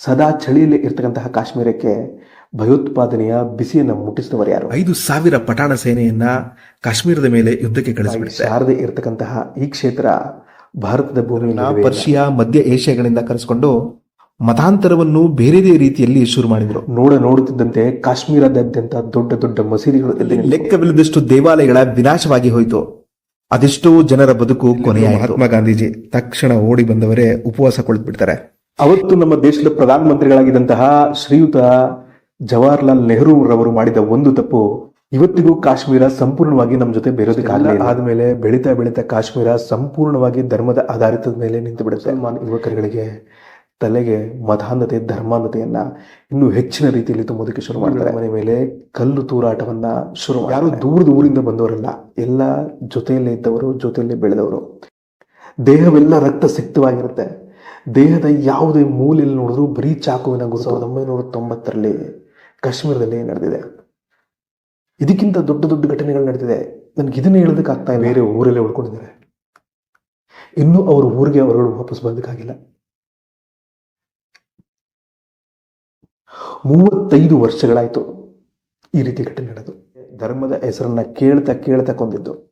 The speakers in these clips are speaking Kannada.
ಸದಾ ಚಳಿಯಲ್ಲಿ ಇರ್ತಕ್ಕಂತಹ ಕಾಶ್ಮೀರಕ್ಕೆ ಭಯೋತ್ಪಾದನೆಯ ಬಿಸಿಯನ್ನು ಮುಟ್ಟಿಸಿದವರು ಯಾರು? ಐದು ಸಾವಿರ ಪಟಾಣ ಸೇನೆಯನ್ನ ಕಾಶ್ಮೀರದ ಮೇಲೆ ಯುದ್ಧಕ್ಕೆ ಕಳಿಸಿಬಿಡುತ್ತೆ ಶಾರದೆ ಇರತಕ್ಕಂತಹ ಈ ಕ್ಷೇತ್ರ ಭಾರತದ ಭೂಮಿ ಪರ್ಷಿಯಾ ಮಧ್ಯ ಏಷ್ಯಾಗಳಿಂದ ಕರೆಸಿಕೊಂಡು ಮತಾಂತರವನ್ನು ಬೇರೆದೇ ರೀತಿಯಲ್ಲಿ ಶುರು ಮಾಡಿದ್ರು. ನೋಡ ನೋಡುತ್ತಿದ್ದಂತೆ ಕಾಶ್ಮೀರದಾದ್ಯಂತ ದೊಡ್ಡ ದೊಡ್ಡ ಮಸೀದಿಗಳು ಲೆಕ್ಕವಿಲ್ಲದಷ್ಟು ದೇವಾಲಯಗಳ ವಿನಾಶವಾಗಿ ಹೋಯಿತು. ಅದೆಷ್ಟೋ ಜನರ ಬದುಕು ಕೊನೆಯ ಮಹಾತ್ಮ ಗಾಂಧೀಜಿ ತಕ್ಷಣ ಓಡಿ ಬಂದವರೇ ಉಪವಾಸ ಕುಳಿತುಬಿಡ್ತಾರೆ ಅವತ್ತು ನಮ್ಮ ದೇಶದ ಪ್ರಧಾನಮಂತ್ರಿಗಳಾಗಿದ್ದಂತಹ ಶ್ರೀಯುತ ಜವಾಹರ್ಲಾಲ್ ನೆಹರು ರವರು ಮಾಡಿದ ಒಂದು ತಪ್ಪು ಇವತ್ತಿಗೂ ಕಾಶ್ಮೀರ ಸಂಪೂರ್ಣವಾಗಿ ನಮ್ಮ ಜೊತೆ ಬೇರೋದಕ್ಕಾಗಲ್ಲ ಆದ್ಮೇಲೆ ಬೆಳೀತಾ ಬೆಳೀತಾ ಕಾಶ್ಮೀರ ಸಂಪೂರ್ಣವಾಗಿ ಧರ್ಮದ ಆಧಾರಿತದ ಮೇಲೆ ನಿಂತು ಬಿಡುತ್ತೆ ಮಾನ್ ಯುವಕರುಗಳಿಗೆ ತಲೆಗೆ ಮತಾಂಧತೆ ಧರ್ಮಾಂಧತೆಯನ್ನ ಇನ್ನೂ ಹೆಚ್ಚಿನ ರೀತಿಯಲ್ಲಿ ತುಂಬೋದಕ್ಕೆ ಶುರು ಮಾಡ್ತಾರೆ. ಮನೆ ಮೇಲೆ ಕಲ್ಲು ತೂರಾಟವನ್ನ ಶುರು ಯಾರು ದೂರದ ಊರಿಂದ ಬಂದವರಲ್ಲ ಎಲ್ಲ ಜೊತೆಯಲ್ಲೇ ಇದ್ದವರು ಜೊತೆಯಲ್ಲೇ ಬೆಳೆದವರು. ದೇಹವೆಲ್ಲ ರಕ್ತ ಸಿಕ್ತವಾಗಿರುತ್ತೆ. ದೇಹದ ಯಾವುದೇ ಮೂಲೆಯಲ್ಲಿ ನೋಡಿದ್ರು ಬರೀ ಚಾಕುವಿನ ಗುರು ಸಾವಿರದ ಒಂಬೈನೂರ ತೊಂಬತ್ತರಲ್ಲಿ ಕಾಶ್ಮೀರದಲ್ಲಿ ನಡೆದಿದೆ. ಇದಕ್ಕಿಂತ ದೊಡ್ಡ ದೊಡ್ಡ ಘಟನೆಗಳು ನಡೆದಿದೆ. ನನಗೆ ಇದನ್ನ ಹೇಳೋದಕ್ಕೆ ಆಗ್ತಾ ಇಲ್ಲ. ಬೇರೆ ಊರಲ್ಲೇ ಉಳ್ಕೊಂಡಿದ್ದಾರೆ. ಇನ್ನೂ ಅವರು ಊರಿಗೆ ಅವರುಗಳು ವಾಪಸ್ ಬಂದಕ್ಕಾಗಿಲ್ಲ ಮೂವತ್ತೈದು ವರ್ಷಗಳಾಯಿತು ಈ ರೀತಿ ಘಟನೆ ನಡೆದು. ಧರ್ಮದ ಹೆಸರನ್ನ ಕೇಳ್ತಾ ಕೇಳ್ತಾ ಕೊಂದಿದ್ದು.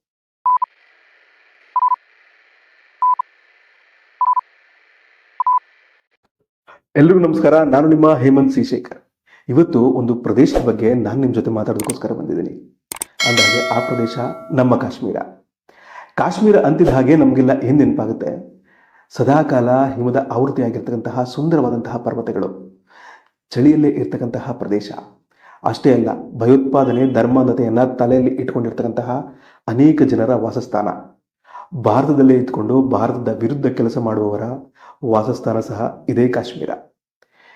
ಎಲ್ರಿಗೂ ನಮಸ್ಕಾರ. ನಾನು ನಿಮ್ಮ ಹೇಮಂತ್ ಸಿ ಶೇಖರ್ ಇವತ್ತು ಒಂದು ಪ್ರದೇಶದ ಬಗ್ಗೆ ನಾನು ನಿಮ್ಮ ಜೊತೆ ಮಾತಾಡೋದಕ್ಕೋಸ್ಕರ ಬಂದಿದ್ದೀನಿ. ಅಂದಾಗೆ ಆ ಪ್ರದೇಶ ನಮ್ಮ ಕಾಶ್ಮೀರ. ಕಾಶ್ಮೀರ ಅಂತಿದ ಹಾಗೆ ನಮಗೆಲ್ಲ ಏನು ನೆನಪಾಗುತ್ತೆ? ಸದಾಕಾಲ ಹಿಮದ ಆವೃತ್ತಿಯಾಗಿರ್ತಕ್ಕಂತಹ ಸುಂದರವಾದಂತಹ ಪರ್ವತಗಳು. ಚಳಿಯಲ್ಲೇ ಇರ್ತಕ್ಕಂತಹ ಪ್ರದೇಶ. ಅಷ್ಟೇ ಅಲ್ಲ, ಭಯೋತ್ಪಾದನೆ ಧರ್ಮಾಂಧತೆಯನ್ನು ತಲೆಯಲ್ಲಿ ಇಟ್ಕೊಂಡಿರ್ತಕ್ಕಂತಹ ಅನೇಕ ಜನರ ವಾಸಸ್ಥಾನ. ಭಾರತದಲ್ಲೇ ಇದ್ಕೊಂಡು ಭಾರತದ ವಿರುದ್ಧ ಕೆಲಸ ಮಾಡುವವರ ವಾಸಸ್ಥಾನ ಸಹ ಇದೇ ಕಾಶ್ಮೀರ.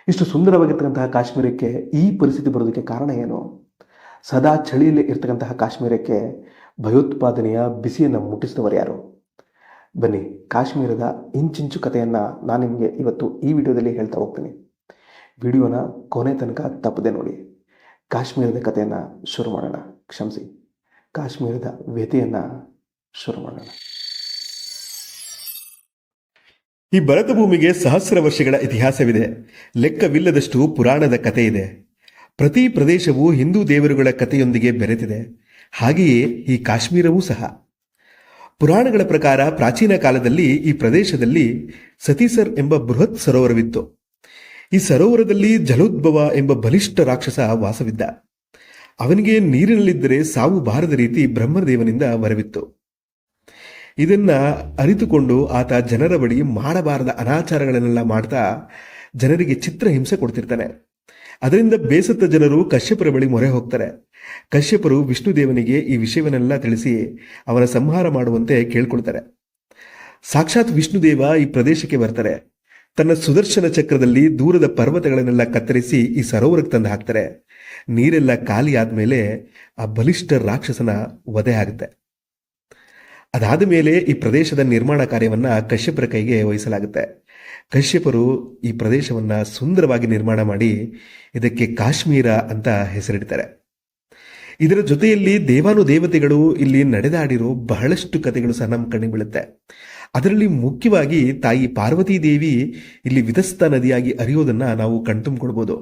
ಇಷ್ಟು ಸುಂದರವಾಗಿರ್ತಕ್ಕಂತಹ ಕಾಶ್ಮೀರಕ್ಕೆ ಈ ಪರಿಸ್ಥಿತಿ ಬರೋದಕ್ಕೆ ಕಾರಣ ಏನು? ಸದಾ ಚಳಿಯಲ್ಲಿ ಇರ್ತಕ್ಕಂತಹ ಕಾಶ್ಮೀರಕ್ಕೆ ಭಯೋತ್ಪಾದನೆಯ ಬಿಸಿಯನ್ನು ಮುಟ್ಟಿಸಿದವರು ಯಾರು? ಬನ್ನಿ, ಕಾಶ್ಮೀರದ ಇಂಚಿಂಚು ಕಥೆಯನ್ನು ನಾನು ನಿಮಗೆ ಇವತ್ತು ಈ ವಿಡಿಯೋದಲ್ಲಿ ಹೇಳ್ತಾ ಹೋಗ್ತೀನಿ. ವಿಡಿಯೋನ ಕೊನೆ ತನಕ ತಪ್ಪದೆ ನೋಡಿ. ಕಾಶ್ಮೀರದ ಕಥೆಯನ್ನು ಶುರು ಮಾಡೋಣ. ಕ್ಷಮಿಸಿ. ಕಾಶ್ಮೀರದ ವ್ಯಥೆಯನ್ನು ಶುರು ಮಾಡೋಣ. ಈ ಭರತ ಭೂಮಿಗೆ ಸಹಸ್ರ ವರ್ಷಗಳ ಇತಿಹಾಸವಿದೆ. ಲೆಕ್ಕವಿಲ್ಲದಷ್ಟು ಪುರಾಣದ ಕಥೆ ಇದೆ. ಪ್ರತಿ ಪ್ರದೇಶವು ಹಿಂದೂ ದೇವರುಗಳ ಕಥೆಯೊಂದಿಗೆ ಬೆರೆತಿದೆ. ಹಾಗೆಯೇ ಈ ಕಾಶ್ಮೀರವೂ ಸಹ. ಪುರಾಣಗಳ ಪ್ರಕಾರ ಪ್ರಾಚೀನ ಕಾಲದಲ್ಲಿ ಈ ಪ್ರದೇಶದಲ್ಲಿ ಸತೀಸರ್ ಎಂಬ ಬೃಹತ್ ಸರೋವರವಿತ್ತು. ಈ ಸರೋವರದಲ್ಲಿ ಜಲೋದ್ಭವ ಎಂಬ ಬಲಿಷ್ಠ ರಾಕ್ಷಸ ವಾಸವಿದ್ದ. ಅವನಿಗೆ ನೀರಿನಲ್ಲಿದ್ದರೆ ಸಾವು ಬಾರದ ರೀತಿ ಬ್ರಹ್ಮದೇವನಿಂದ ವರವಿತ್ತು. ಇದನ್ನ ಅರಿತುಕೊಂಡು ಆತ ಜನರ ಬಳಿ ಮಾಡಬಾರದ ಅನಾಚಾರಗಳನ್ನೆಲ್ಲ ಮಾಡ್ತಾ ಜನರಿಗೆ ಚಿತ್ರ ಹಿಂಸೆ ಕೊಡ್ತಿರ್ತಾನೆ. ಅದರಿಂದ ಬೇಸತ್ತ ಜನರು ಕಶ್ಯಪರ ಬಳಿ ಮೊರೆ ಹೋಗ್ತಾರೆ. ಕಶ್ಯಪರು ವಿಷ್ಣುದೇವನಿಗೆ ಈ ವಿಷಯವನ್ನೆಲ್ಲ ತಿಳಿಸಿ ಅವನ ಸಂಹಾರ ಮಾಡುವಂತೆ ಕೇಳ್ಕೊಳ್ತಾರೆ. ಸಾಕ್ಷಾತ್ ವಿಷ್ಣುದೇವ ಈ ಪ್ರದೇಶಕ್ಕೆ ಬರ್ತಾರೆ. ತನ್ನ ಸುದರ್ಶನ ಚಕ್ರದಲ್ಲಿ ದೂರದ ಪರ್ವತಗಳನ್ನೆಲ್ಲ ಕತ್ತರಿಸಿ ಈ ಸರೋವರಕ್ಕೆ ತಂದು ಹಾಕ್ತಾರೆ. ನೀರೆಲ್ಲ ಖಾಲಿ ಆದ್ಮೇಲೆ ಆ ಬಲಿಷ್ಠ ರಾಕ್ಷಸನ ವಧೆ ಆಗುತ್ತೆ. ಅದಾದ ಮೇಲೆ ಈ ಪ್ರದೇಶದ ನಿರ್ಮಾಣ ಕಾರ್ಯವನ್ನು ಕಶ್ಯಪರ ಕೈಗೆ ವಹಿಸಲಾಗುತ್ತೆ. ಕಶ್ಯಪರು ಈ ಪ್ರದೇಶವನ್ನ ಸುಂದರವಾಗಿ ನಿರ್ಮಾಣ ಮಾಡಿ ಇದಕ್ಕೆ ಕಾಶ್ಮೀರ ಅಂತ ಹೆಸರಿಡ್ತಾರೆ. ಇದರ ಜೊತೆಯಲ್ಲಿ ದೇವಾನು ದೇವತೆಗಳು ಇಲ್ಲಿ ನಡೆದಾಡಿರೋ ಬಹಳಷ್ಟು ಕಥೆಗಳು ಸಹ ನಮ್ಮ ಕಣ್ಣಿಗೆ ಬೀಳುತ್ತೆ. ಅದರಲ್ಲಿ ಮುಖ್ಯವಾಗಿ ತಾಯಿ ಪಾರ್ವತಿ ದೇವಿ ಇಲ್ಲಿ ವಿಧಸ್ತ ನದಿಯಾಗಿ ಅರಿಯೋದನ್ನ ನಾವು ಕಣ್ತುಂಬಿಕೊಡ್ಬೋದು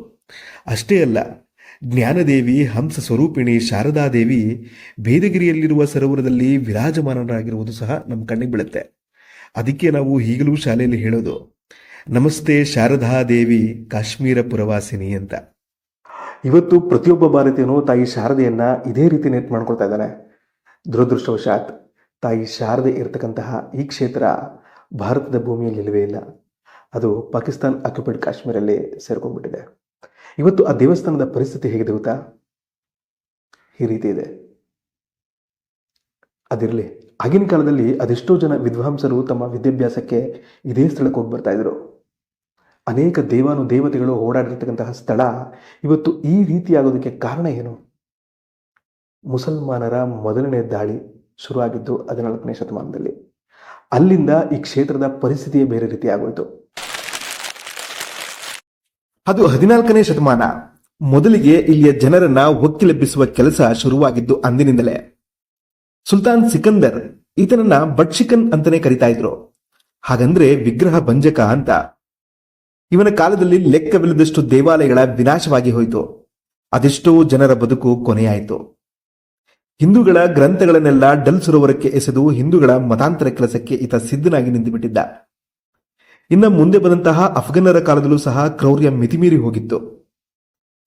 ಅಷ್ಟೇ ಅಲ್ಲ ಜ್ಞಾನದೇವಿ, ಹಂಸ ಸ್ವರೂಪಿಣಿ, ಶಾರದಾದೇವಿ ಬೇದಗಿರಿಯಲ್ಲಿರುವ ಸರೋವರದಲ್ಲಿ ವಿರಾಜಮಾನರಾಗಿರುವುದು ಸಹ ನಮ್ಮ ಕಣ್ಣಿಗೆ ಬೀಳುತ್ತೆ. ಅದಕ್ಕೆ ನಾವು ಈಗಲೂ ಶಾಲೆಯಲ್ಲಿ ಹೇಳೋದು, ನಮಸ್ತೆ ಶಾರದಾ ದೇವಿ ಕಾಶ್ಮೀರ ಪುರವಾಸಿನಿ ಅಂತ. ಇವತ್ತು ಪ್ರತಿಯೊಬ್ಬ ಭಾರತೀಯನು ತಾಯಿ ಶಾರದೆಯನ್ನ ಇದೇ ರೀತಿ ನೆಟ್ ಮಾಡ್ಕೊಳ್ತಾ ಇದ್ದಾನೆ. ದುರದೃಷ್ಟವಶಾತ್ ತಾಯಿ ಶಾರದೆ ಇರತಕ್ಕಂತಹ ಈ ಕ್ಷೇತ್ರ ಭಾರತದ ಭೂಮಿಯಲ್ಲಿ ಇಲ್ಲವೇ ಇಲ್ಲ. ಅದು ಪಾಕಿಸ್ತಾನ್ ಆಕ್ಯುಪೈಡ್ ಕಾಶ್ಮೀರಲ್ಲಿ ಸೇರ್ಕೊಂಡ್ಬಿಟ್ಟಿದೆ. ಇವತ್ತು ಆ ದೇವಸ್ಥಾನದ ಪರಿಸ್ಥಿತಿ ಹೇಗಿದೆ ಗೊತ್ತಾ? ಈ ರೀತಿ ಇದೆ. ಅದಿರಲಿ, ಆಗಿನ ಕಾಲದಲ್ಲಿ ಅದೆಷ್ಟೋ ಜನ ವಿದ್ವಾಂಸರು ತಮ್ಮ ವಿದ್ಯಾಭ್ಯಾಸಕ್ಕೆ ಇದೇ ಸ್ಥಳಕ್ಕೆ ಹೋಗಿ ಬರ್ತಾ ಇದ್ರು. ಅನೇಕ ದೇವಾನು ದೇವತೆಗಳು ಓಡಾಡಿರ್ತಕ್ಕಂತಹ ಸ್ಥಳ ಇವತ್ತು ಈ ರೀತಿಯಾಗೋದಕ್ಕೆ ಕಾರಣ ಏನು? ಮುಸಲ್ಮಾನರ ಮೊದಲನೇ ದಾಳಿ ಶುರುವಾಗಿದ್ದು ಹದಿನಾಲ್ಕನೇ ಶತಮಾನದಲ್ಲಿ. ಅಲ್ಲಿಂದ ಈ ಕ್ಷೇತ್ರದ ಪರಿಸ್ಥಿತಿಯೇ ಬೇರೆ ರೀತಿ ಆಗೋಯ್ತು. ಅದು ಹದಿನಾಲ್ಕನೇ ಶತಮಾನ. ಮೊದಲಿಗೆ ಇಲ್ಲಿಯ ಜನರನ್ನ ಒಕ್ಕಿಲೆಬ್ಬಿಸುವ ಕೆಲಸ ಶುರುವಾಗಿದ್ದು ಅಂದಿನಿಂದಲೇ. ಸುಲ್ತಾನ್ ಸಿಕಂದರ್ ಈತನನ್ನ ಬಟ್ಶಿಕನ್ ಅಂತಾನೆ ಕರಿತಾ ಇದ್ರು. ಹಾಗಂದ್ರೆ ವಿಗ್ರಹ ಭಂಜಕ ಅಂತ. ಇವನ ಕಾಲದಲ್ಲಿ ಲೆಕ್ಕವಿಲ್ಲದಷ್ಟು ದೇವಾಲಯಗಳ ವಿನಾಶವಾಗಿ ಹೋಯಿತು. ಅದೆಷ್ಟೋ ಜನರ ಬದುಕು ಕೊನೆಯಾಯಿತು. ಹಿಂದೂಗಳ ಗ್ರಂಥಗಳನ್ನೆಲ್ಲ ಡಲ್ ಸರೋವರಕ್ಕೆ ಎಸೆದು ಹಿಂದೂಗಳ ಮತಾಂತರ ಕೆಲಸಕ್ಕೆ ಈತ ಸಿದ್ಧನಾಗಿ ನಿಂತುಬಿಟ್ಟಿದ್ದ. ಇನ್ನ ಮುಂದೆ ಬಂದಂತಹ ಅಫ್ಘನ್ನರ ಕಾಲದಲ್ಲೂ ಸಹ ಕ್ರೌರ್ಯ ಮಿತಿಮೀರಿ ಹೋಗಿತ್ತು.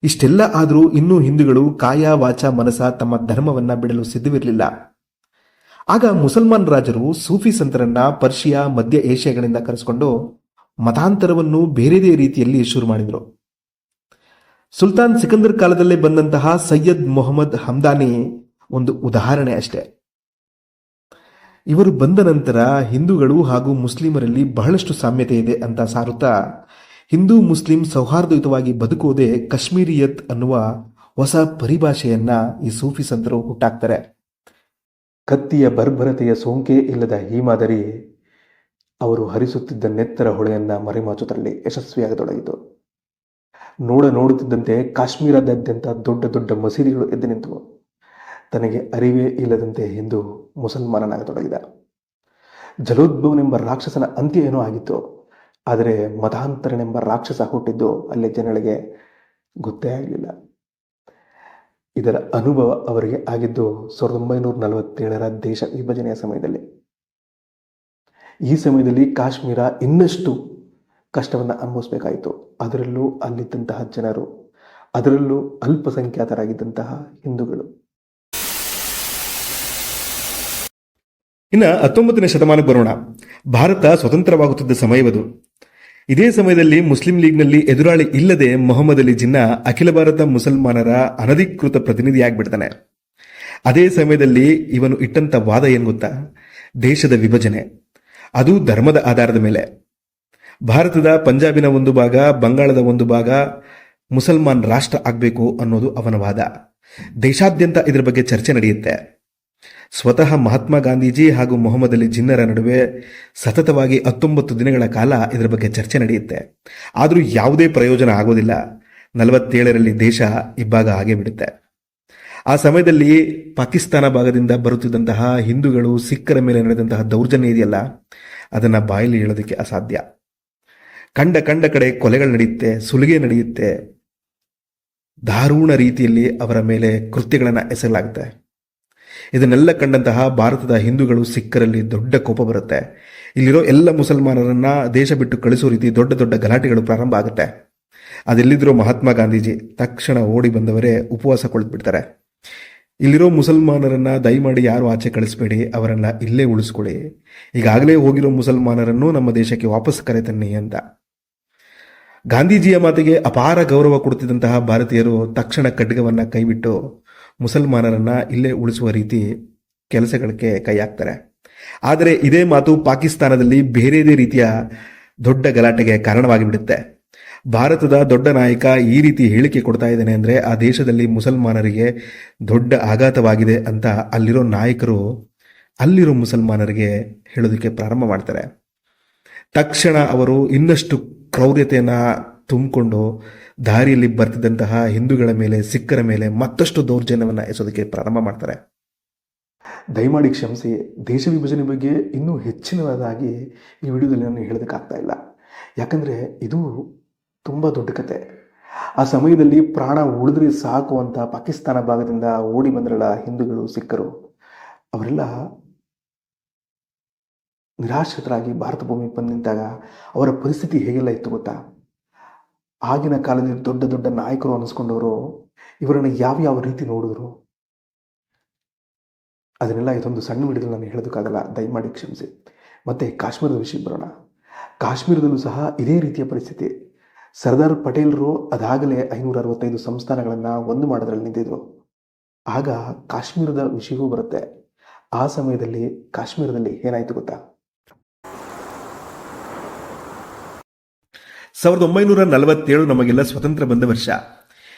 ಇಷ್ಟೆಲ್ಲ ಆದರೂ ಇನ್ನೂ ಹಿಂದೂಗಳು ಕಾಯ ವಾಚ ಮನಸ ತಮ್ಮ ಧರ್ಮವನ್ನ ಬಿಡಲು ಸಿದ್ಧವಿರಲಿಲ್ಲ. ಆಗ ಮುಸಲ್ಮಾನ್ ರಾಜರು ಸೂಫಿ ಸಂತರನ್ನ ಪರ್ಷಿಯಾ, ಮಧ್ಯ ಏಷ್ಯಾಗಳಿಂದ ಕರೆಸಿಕೊಂಡು ಮತಾಂತರವನ್ನು ಬೇರೆದೇ ರೀತಿಯಲ್ಲಿ ಶುರು ಮಾಡಿದರು. ಸುಲ್ತಾನ್ ಸಿಕಂದರ್ ಕಾಲದಲ್ಲೇ ಬಂದಂತಹ ಸೈಯದ್ ಮೊಹಮ್ಮದ್ ಹಮ್ದಾನಿ ಒಂದು ಉದಾಹರಣೆ ಅಷ್ಟೇ. ಇವರು ಬಂದ ನಂತರ ಹಿಂದೂಗಳು ಹಾಗೂ ಮುಸ್ಲಿಮರಲ್ಲಿ ಬಹಳಷ್ಟು ಸಾಮ್ಯತೆ ಇದೆ ಅಂತ ಸಾರುತ್ತಾ, ಹಿಂದೂ ಮುಸ್ಲಿಂ ಸೌಹಾರ್ದಯುತವಾಗಿ ಬದುಕುವುದೇ ಕಾಶ್ಮೀರಿಯತ್ ಅನ್ನುವ ಹೊಸ ಪರಿಭಾಷೆಯನ್ನ ಈ ಸೂಫಿ ಸಂತರು ಹುಟ್ಟಾಕ್ತಾರೆ. ಕತ್ತಿಯ ಬರ್ಬರತೆಯ ಸೋಂಕೆ ಇಲ್ಲದ ಈ ಮಾದರಿ ಅವರು ಹರಿಸುತ್ತಿದ್ದ ನೆತ್ತರ ಹೊಳೆಯನ್ನ ಮರೆಮಾಚುವುದರಲ್ಲಿ ಯಶಸ್ವಿಯಾಗತೊಡಗಿತು ನೋಡ ನೋಡುತ್ತಿದ್ದಂತೆ ಕಾಶ್ಮೀರದಾದ್ಯಂತ ದೊಡ್ಡ ದೊಡ್ಡ ಮಸೀದಿಗಳು ಎದ್ದು ನಿಂತವು. ತನಗೆ ಅರಿವೇ ಇಲ್ಲದಂತೆ ಹಿಂದೂ ಮುಸಲ್ಮಾನನಾಗತೊಡಗಿದ. ಜಲೋದ್ಭವನೆಂಬ ರಾಕ್ಷಸನ ಅಂತ್ಯ ಏನೋ ಆಗಿತ್ತು. ಆದರೆ ಮತಾಂತರನೆಂಬ ರಾಕ್ಷಸ ಹುಟ್ಟಿದ್ದು ಅಲ್ಲಿ ಜನಗಳಿಗೆ ಗೊತ್ತೇ ಆಗಲಿಲ್ಲ. ಇದರ ಅನುಭವ ಅವರಿಗೆ ಆಗಿದ್ದು ಸಾವಿರದ ಒಂಬೈನೂರ ನಲವತ್ತೇಳರ ದೇಶ ವಿಭಜನೆಯ ಸಮಯದಲ್ಲಿ. ಈ ಸಮಯದಲ್ಲಿ ಕಾಶ್ಮೀರ ಇನ್ನಷ್ಟು ಕಷ್ಟವನ್ನು ಅನುಭವಿಸಬೇಕಾಯಿತು. ಅದರಲ್ಲೂ ಅಲ್ಲಿದ್ದಂತಹ ಜನರು, ಅದರಲ್ಲೂ ಅಲ್ಪಸಂಖ್ಯಾತರಾಗಿದ್ದಂತಹ ಹಿಂದೂಗಳು. ಇನ್ನು ಹತ್ತೊಂಬತ್ತನೇ ಶತಮಾನಕ್ಕೆ ಬರೋಣ. ಭಾರತ ಸ್ವತಂತ್ರವಾಗುತ್ತಿದ್ದ ಸಮಯವದು. ಇದೇ ಸಮಯದಲ್ಲಿ ಮುಸ್ಲಿಂ ಲೀಗ್ನಲ್ಲಿ ಎದುರಾಳಿ ಇಲ್ಲದೆ ಮೊಹಮ್ಮದ್ ಅಲಿ ಜಿನ್ನಾ ಅಖಿಲ ಭಾರತ ಮುಸಲ್ಮಾನರ ಅನಧಿಕೃತ ಪ್ರತಿನಿಧಿಯಾಗಿಬಿಡ್ತಾನೆ. ಅದೇ ಸಮಯದಲ್ಲಿ ಇವನು ಇಟ್ಟಂತ ವಾದ ಏನ್ ಗೊತ್ತಾ? ದೇಶದ ವಿಭಜನೆ. ಅದು ಧರ್ಮದ ಆಧಾರದ ಮೇಲೆ. ಭಾರತದ ಪಂಜಾಬಿನ ಒಂದು ಭಾಗ, ಬಂಗಾಳದ ಒಂದು ಭಾಗ ಮುಸಲ್ಮಾನ್ ರಾಷ್ಟ್ರ ಆಗಬೇಕು ಅನ್ನೋದು ಅವನ ವಾದ. ದೇಶಾದ್ಯಂತ ಇದರ ಬಗ್ಗೆ ಚರ್ಚೆ ನಡೆಯುತ್ತೆ. ಸ್ವತಃ ಮಹಾತ್ಮ ಗಾಂಧೀಜಿ ಹಾಗೂ ಮೊಹಮ್ಮದ್ ಅಲಿ ಜಿನ್ನರ ನಡುವೆ ಸತತವಾಗಿ ಹತ್ತೊಂಬತ್ತು ದಿನಗಳ ಕಾಲ ಇದರ ಬಗ್ಗೆ ಚರ್ಚೆ ನಡೆಯುತ್ತೆ. ಆದರೂ ಯಾವುದೇ ಪ್ರಯೋಜನ ಆಗೋದಿಲ್ಲ. ನಲವತ್ತೇಳರಲ್ಲಿ ದೇಶ ಇಬ್ಬಾಗ ಆಗೇ ಬಿಡುತ್ತೆ. ಆ ಸಮಯದಲ್ಲಿ ಪಾಕಿಸ್ತಾನ ಭಾಗದಿಂದ ಬರುತ್ತಿದ್ದಂತಹ ಹಿಂದೂಗಳು ಸಿಖ್ಖರ ಮೇಲೆ ನಡೆದಂತಹ ದೌರ್ಜನ್ಯ ಇದೆಯಲ್ಲ? ಅದನ್ನು ಬಾಯಲ್ಲಿ ಹೇಳೋದಕ್ಕೆ ಅಸಾಧ್ಯ. ಕಂಡ ಕಂಡ ಕಡೆ ಕೊಲೆಗಳು ನಡೆಯುತ್ತೆ, ಸುಲಿಗೆ ನಡೆಯುತ್ತೆ. ದಾರುಣ ರೀತಿಯಲ್ಲಿ ಅವರ ಮೇಲೆ ಕೃತ್ಯಗಳನ್ನು ಎಸಗಲಾಗುತ್ತೆ ಇದನ್ನೆಲ್ಲ ಕಂಡಂತಹ ಭಾರತದ ಹಿಂದೂಗಳು, ಸಿಖ್ಖರಲ್ಲಿ ದೊಡ್ಡ ಕೋಪ ಬರುತ್ತೆ. ಇಲ್ಲಿರೋ ಎಲ್ಲ ಮುಸಲ್ಮಾನರನ್ನ ದೇಶ ಬಿಟ್ಟು ಕಳಿಸೋ ರೀತಿ ದೊಡ್ಡ ದೊಡ್ಡ ಗಲಾಟೆಗಳು ಪ್ರಾರಂಭ ಆಗುತ್ತೆ. ಅದೆಲ್ಲಿದ್ರೋ ಮಹಾತ್ಮ ಗಾಂಧೀಜಿ ತಕ್ಷಣ ಓಡಿ ಬಂದವರೇ ಉಪವಾಸ ಕುಳಿತುಬಿಡ್ತಾರೆ ಇಲ್ಲಿರೋ ಮುಸಲ್ಮಾನರನ್ನ ದಯಮಾಡಿ ಯಾರು ಆಚೆ ಕಳಿಸ್ಬೇಡಿ, ಅವರನ್ನ ಇಲ್ಲೇ ಉಳಿಸ್ಕೊಳ್ಳಿ. ಈಗಾಗಲೇ ಹೋಗಿರೋ ಮುಸಲ್ಮಾನರನ್ನು ನಮ್ಮ ದೇಶಕ್ಕೆ ವಾಪಸ್ ಕರೆತನ್ನಿ ಅಂತ. ಗಾಂಧೀಜಿಯ ಮಾತಿಗೆ ಅಪಾರ ಗೌರವ ಕೊಡುತ್ತಿದ್ದಂತಹ ಭಾರತೀಯರು ತಕ್ಷಣ ಖಡ್ಗವನ್ನ ಕೈಬಿಟ್ಟು ಮುಸಲ್ಮಾನರನ್ನ ಇಲ್ಲೇ ಉಳಿಸುವ ರೀತಿ ಕೆಲಸಗಳಿಗೆ ಕೈ ಹಾಕ್ತಾರೆ. ಆದರೆ ಇದೇ ಮಾತು ಪಾಕಿಸ್ತಾನದಲ್ಲಿ ಬೇರೆದೇ ರೀತಿಯ ದೊಡ್ಡ ಗಲಾಟೆಗೆ ಕಾರಣವಾಗಿ ಬಿಡುತ್ತೆ ಭಾರತದ ದೊಡ್ಡ ನಾಯಕ ಈ ರೀತಿ ಹೇಳಿಕೆ ಕೊಡ್ತಾ ಇದ್ದಾನೆ ಅಂದರೆ ಆ ದೇಶದಲ್ಲಿ ಮುಸಲ್ಮಾನರಿಗೆ ದೊಡ್ಡ ಆಘಾತವಾಗಿದೆ ಅಂತ ಅಲ್ಲಿರೋ ನಾಯಕರು ಅಲ್ಲಿರೋ ಮುಸಲ್ಮಾನರಿಗೆ ಹೇಳೋದಕ್ಕೆ ಪ್ರಾರಂಭ ಮಾಡ್ತಾರೆ. ತಕ್ಷಣ ಅವರು ಇನ್ನಷ್ಟು ಕ್ರೌರ್ಯತೆಯನ್ನು ತುಂಬಿಕೊಂಡು ದಾರಿಯಲ್ಲಿ ಬರ್ತಿದ್ದಂತಹ ಹಿಂದೂಗಳ ಮೇಲೆ, ಸಿಖ್ಖರ ಮೇಲೆ ಮತ್ತಷ್ಟು ದೌರ್ಜನ್ಯವನ್ನ ಎಸೋದಕ್ಕೆ ಪ್ರಾರಂಭ ಮಾಡ್ತಾರೆ. ದಯಮಾಡಿ ಕ್ಷಮಿಸಿ, ದೇಶ ವಿಭಜನೆ ಬಗ್ಗೆ ಇನ್ನೂ ಹೆಚ್ಚಿನದಾಗಿ ಈ ವಿಡಿಯೋದಲ್ಲಿ ನಾನು ಹೇಳೋದಕ್ಕಾಗ್ತಾ ಇಲ್ಲ. ಯಾಕಂದರೆ ಇದು ತುಂಬ ದೊಡ್ಡ ಕತೆ. ಆ ಸಮಯದಲ್ಲಿ ಪ್ರಾಣ ಉಳಿದ್ರೆ ಸಾಕು ಅಂತ ಪಾಕಿಸ್ತಾನ ಭಾಗದಿಂದ ಓಡಿ ಬಂದ್ರಲ್ಲ ಹಿಂದೂಗಳು, ಸಿಖ್ಖರು. ಅವರೆಲ್ಲ ನಿರಾಶ್ರಿತರಾಗಿ ಭಾರತ ಭೂಮಿ ಬಂದು ನಿಂತಾಗ ಅವರ ಪರಿಸ್ಥಿತಿ ಹೇಗೆಲ್ಲ ಇತ್ತು ಗೊತ್ತಾ? ಆಗಿನ ಕಾಲದಲ್ಲಿ ದೊಡ್ಡ ದೊಡ್ಡ ನಾಯಕರು ಅನಿಸ್ಕೊಂಡವರು, ಇವರನ್ನು ಯಾವ ಯಾವ ರೀತಿ ನೋಡಿದ್ರು? ಅದನ್ನೆಲ್ಲ ಇದೊಂದು ಸಣ್ಣ ವಿಡಿಯೋದಲ್ಲಿ ನಾನು ಹೇಳೋದಕ್ಕಾಗಲ್ಲ ದಯಮಾಡಿ ಕ್ಷಮಿಸಿ. ಮತ್ತು ಕಾಶ್ಮೀರದ ವಿಷಯ ಬರೋಣ. ಕಾಶ್ಮೀರದಲ್ಲೂ ಸಹ ಇದೇ ರೀತಿಯ ಪರಿಸ್ಥಿತಿ. ಸರ್ದಾರ್ ಪಟೇಲರು ಅದಾಗಲೇ ಐನೂರ ಅರವತ್ತೈದು ಸಂಸ್ಥಾನಗಳನ್ನು ಒಂದು ಮಾಡೋದ್ರಲ್ಲಿ ನಿಂತಿದ್ರು. ಆಗ ಕಾಶ್ಮೀರದ ವಿಷಯವೂ ಬರುತ್ತೆ. ಆ ಸಮಯದಲ್ಲಿ ಕಾಶ್ಮೀರದಲ್ಲಿ ಏನಾಯಿತು ಗೊತ್ತಾ? ಸಾವಿರದ ಒಂಬೈನೂರ ನಲವತ್ತೇಳು ನಮಗೆಲ್ಲ ಸ್ವತಂತ್ರ ಬಂದ ವರ್ಷ.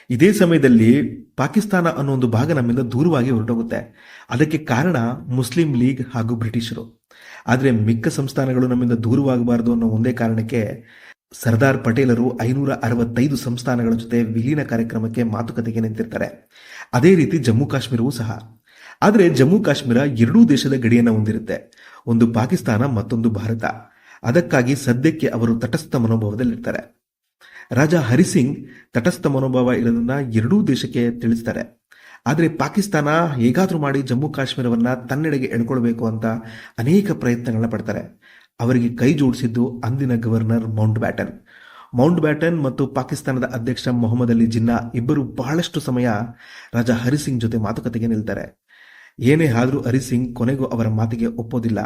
ಇದೇ ಸಮಯದಲ್ಲಿ ಪಾಕಿಸ್ತಾನ ಅನ್ನೋ ಒಂದು ಭಾಗ ನಮ್ಮಿಂದ ದೂರವಾಗಿ ಹೊರಟೋಗುತ್ತೆ. ಅದಕ್ಕೆ ಕಾರಣ ಮುಸ್ಲಿಂ ಲೀಗ್ ಹಾಗೂ ಬ್ರಿಟಿಷರು. ಆದರೆ ಮಿಕ್ಕ ಸಂಸ್ಥಾನಗಳು ನಮ್ಮಿಂದ ದೂರವಾಗಬಾರದು ಅನ್ನೋ ಒಂದೇ ಕಾರಣಕ್ಕೆ ಸರ್ದಾರ್ ಪಟೇಲರು ಐನೂರ ಅರವತ್ತೈದು ಸಂಸ್ಥಾನಗಳ ಜೊತೆ ವಿಲೀನ ಕಾರ್ಯಕ್ರಮಕ್ಕೆ ಮಾತುಕತೆಗೆ ನಿಂತಿರ್ತಾರೆ. ಅದೇ ರೀತಿ ಜಮ್ಮು ಕಾಶ್ಮೀರವೂ ಸಹ. ಆದರೆ ಜಮ್ಮು ಕಾಶ್ಮೀರ ಎರಡೂ ದೇಶದ ಗಡಿಯನ್ನು ಹೊಂದಿರುತ್ತೆ. ಒಂದು ಪಾಕಿಸ್ತಾನ, ಮತ್ತೊಂದು ಭಾರತ. ಅದಕ್ಕಾಗಿ ಸದ್ಯಕ್ಕೆ ಅವರು ತಟಸ್ಥ ಮನೋಭಾವದಲ್ಲಿರ್ತಾರೆ. ರಾಜ ಹರಿಸಿಂಗ್ ತಟಸ್ಥ ಮನೋಭಾವ ಇರೋದನ್ನ ಎರಡೂ ದೇಶಕ್ಕೆ ತಿಳಿಸ್ತಾರೆ. ಆದರೆ ಪಾಕಿಸ್ತಾನ ಹೇಗಾದರೂ ಮಾಡಿ ಜಮ್ಮು ಕಾಶ್ಮೀರವನ್ನ ತನ್ನೆಡೆಗೆ ಎಳ್ಕೊಳ್ಬೇಕು ಅಂತ ಅನೇಕ ಪ್ರಯತ್ನಗಳನ್ನ ಪಡ್ತಾರೆ. ಅವರಿಗೆ ಕೈ ಜೋಡಿಸಿದ್ದು ಅಂದಿನ governor Mountbatten. Mountbatten ಮತ್ತು ಪಾಕಿಸ್ತಾನದ ಅಧ್ಯಕ್ಷ ಮೊಹಮ್ಮದ್ ಅಲಿ ಜಿನ್ನಾ ಇಬ್ಬರು ಬಹಳಷ್ಟು ಸಮಯ ರಾಜ ಹರಿಸಿಂಗ್ ಜೊತೆ ಮಾತುಕತೆಗೆ ನಿಲ್ತಾರೆ. ಏನೇ ಆದರೂ ಹರಿಸಿಂಗ್ ಕೊನೆಗೂ ಅವರ ಮಾತಿಗೆ ಒಪ್ಪೋದಿಲ್ಲ.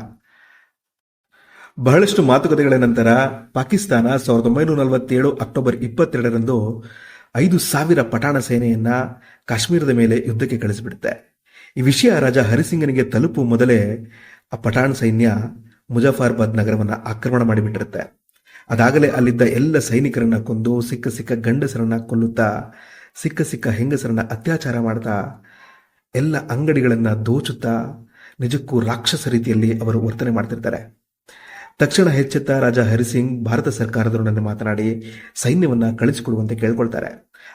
ಬಹಳಷ್ಟು ಮಾತುಕತೆಗಳ ನಂತರ ಪಾಕಿಸ್ತಾನ ಸಾವಿರದ ಒಂಬೈನೂರ ನಲವತ್ತೇಳು ಅಕ್ಟೋಬರ್ ಇಪ್ಪತ್ತೆರಡರಂದು ಐದು ಸಾವಿರ ಪಠಾಣ ಸೇನೆಯನ್ನ ಕಾಶ್ಮೀರದ ಮೇಲೆ ಯುದ್ಧಕ್ಕೆ ಕಳಿಸಿಬಿಡುತ್ತೆ. ಈ ವಿಷಯ ರಾಜ ಹರಿಸಿಂಗನಿಗೆ ತಲುಪು ಮೊದಲೇ ಆ ಪಠಾಣ್ ಸೈನ್ಯ ಮುಜಫಾರ್ಬಾದ್ ನಗರವನ್ನು ಆಕ್ರಮಣ ಮಾಡಿಬಿಟ್ಟಿರುತ್ತೆ. ಅದಾಗಲೇ ಅಲ್ಲಿದ್ದ ಎಲ್ಲ ಸೈನಿಕರನ್ನ ಕೊಂದು ಸಿಕ್ಕ ಸಿಕ್ಕ ಗಂಡಸರನ್ನ ಕೊಲ್ಲುತ್ತಾ, ಸಿಕ್ಕ ಸಿಕ್ಕ ಹೆಂಗಸರನ್ನ ಅತ್ಯಾಚಾರ ಮಾಡ್ತಾ, ಎಲ್ಲ ಅಂಗಡಿಗಳನ್ನ ದೋಚುತ್ತಾ ನಿಜಕ್ಕೂ ರಾಕ್ಷಸ ರೀತಿಯಲ್ಲಿ ಅವರು ವರ್ತನೆ ಮಾಡ್ತಿರ್ತಾರೆ. ತಕ್ಷಣ ಹೆಚ್ಚೆತ್ತ ರಾಜ ಹರಿಸಿಂಗ್ ಭಾರತ ಸರ್ಕಾರದೊಡನೆ ಮಾತನಾಡಿ ಸೈನ್ಯವನ್ನ ಕಳಿಸಿಕೊಡುವಂತೆ ಕೇಳ್ಕೊಳ್ತಾರೆ.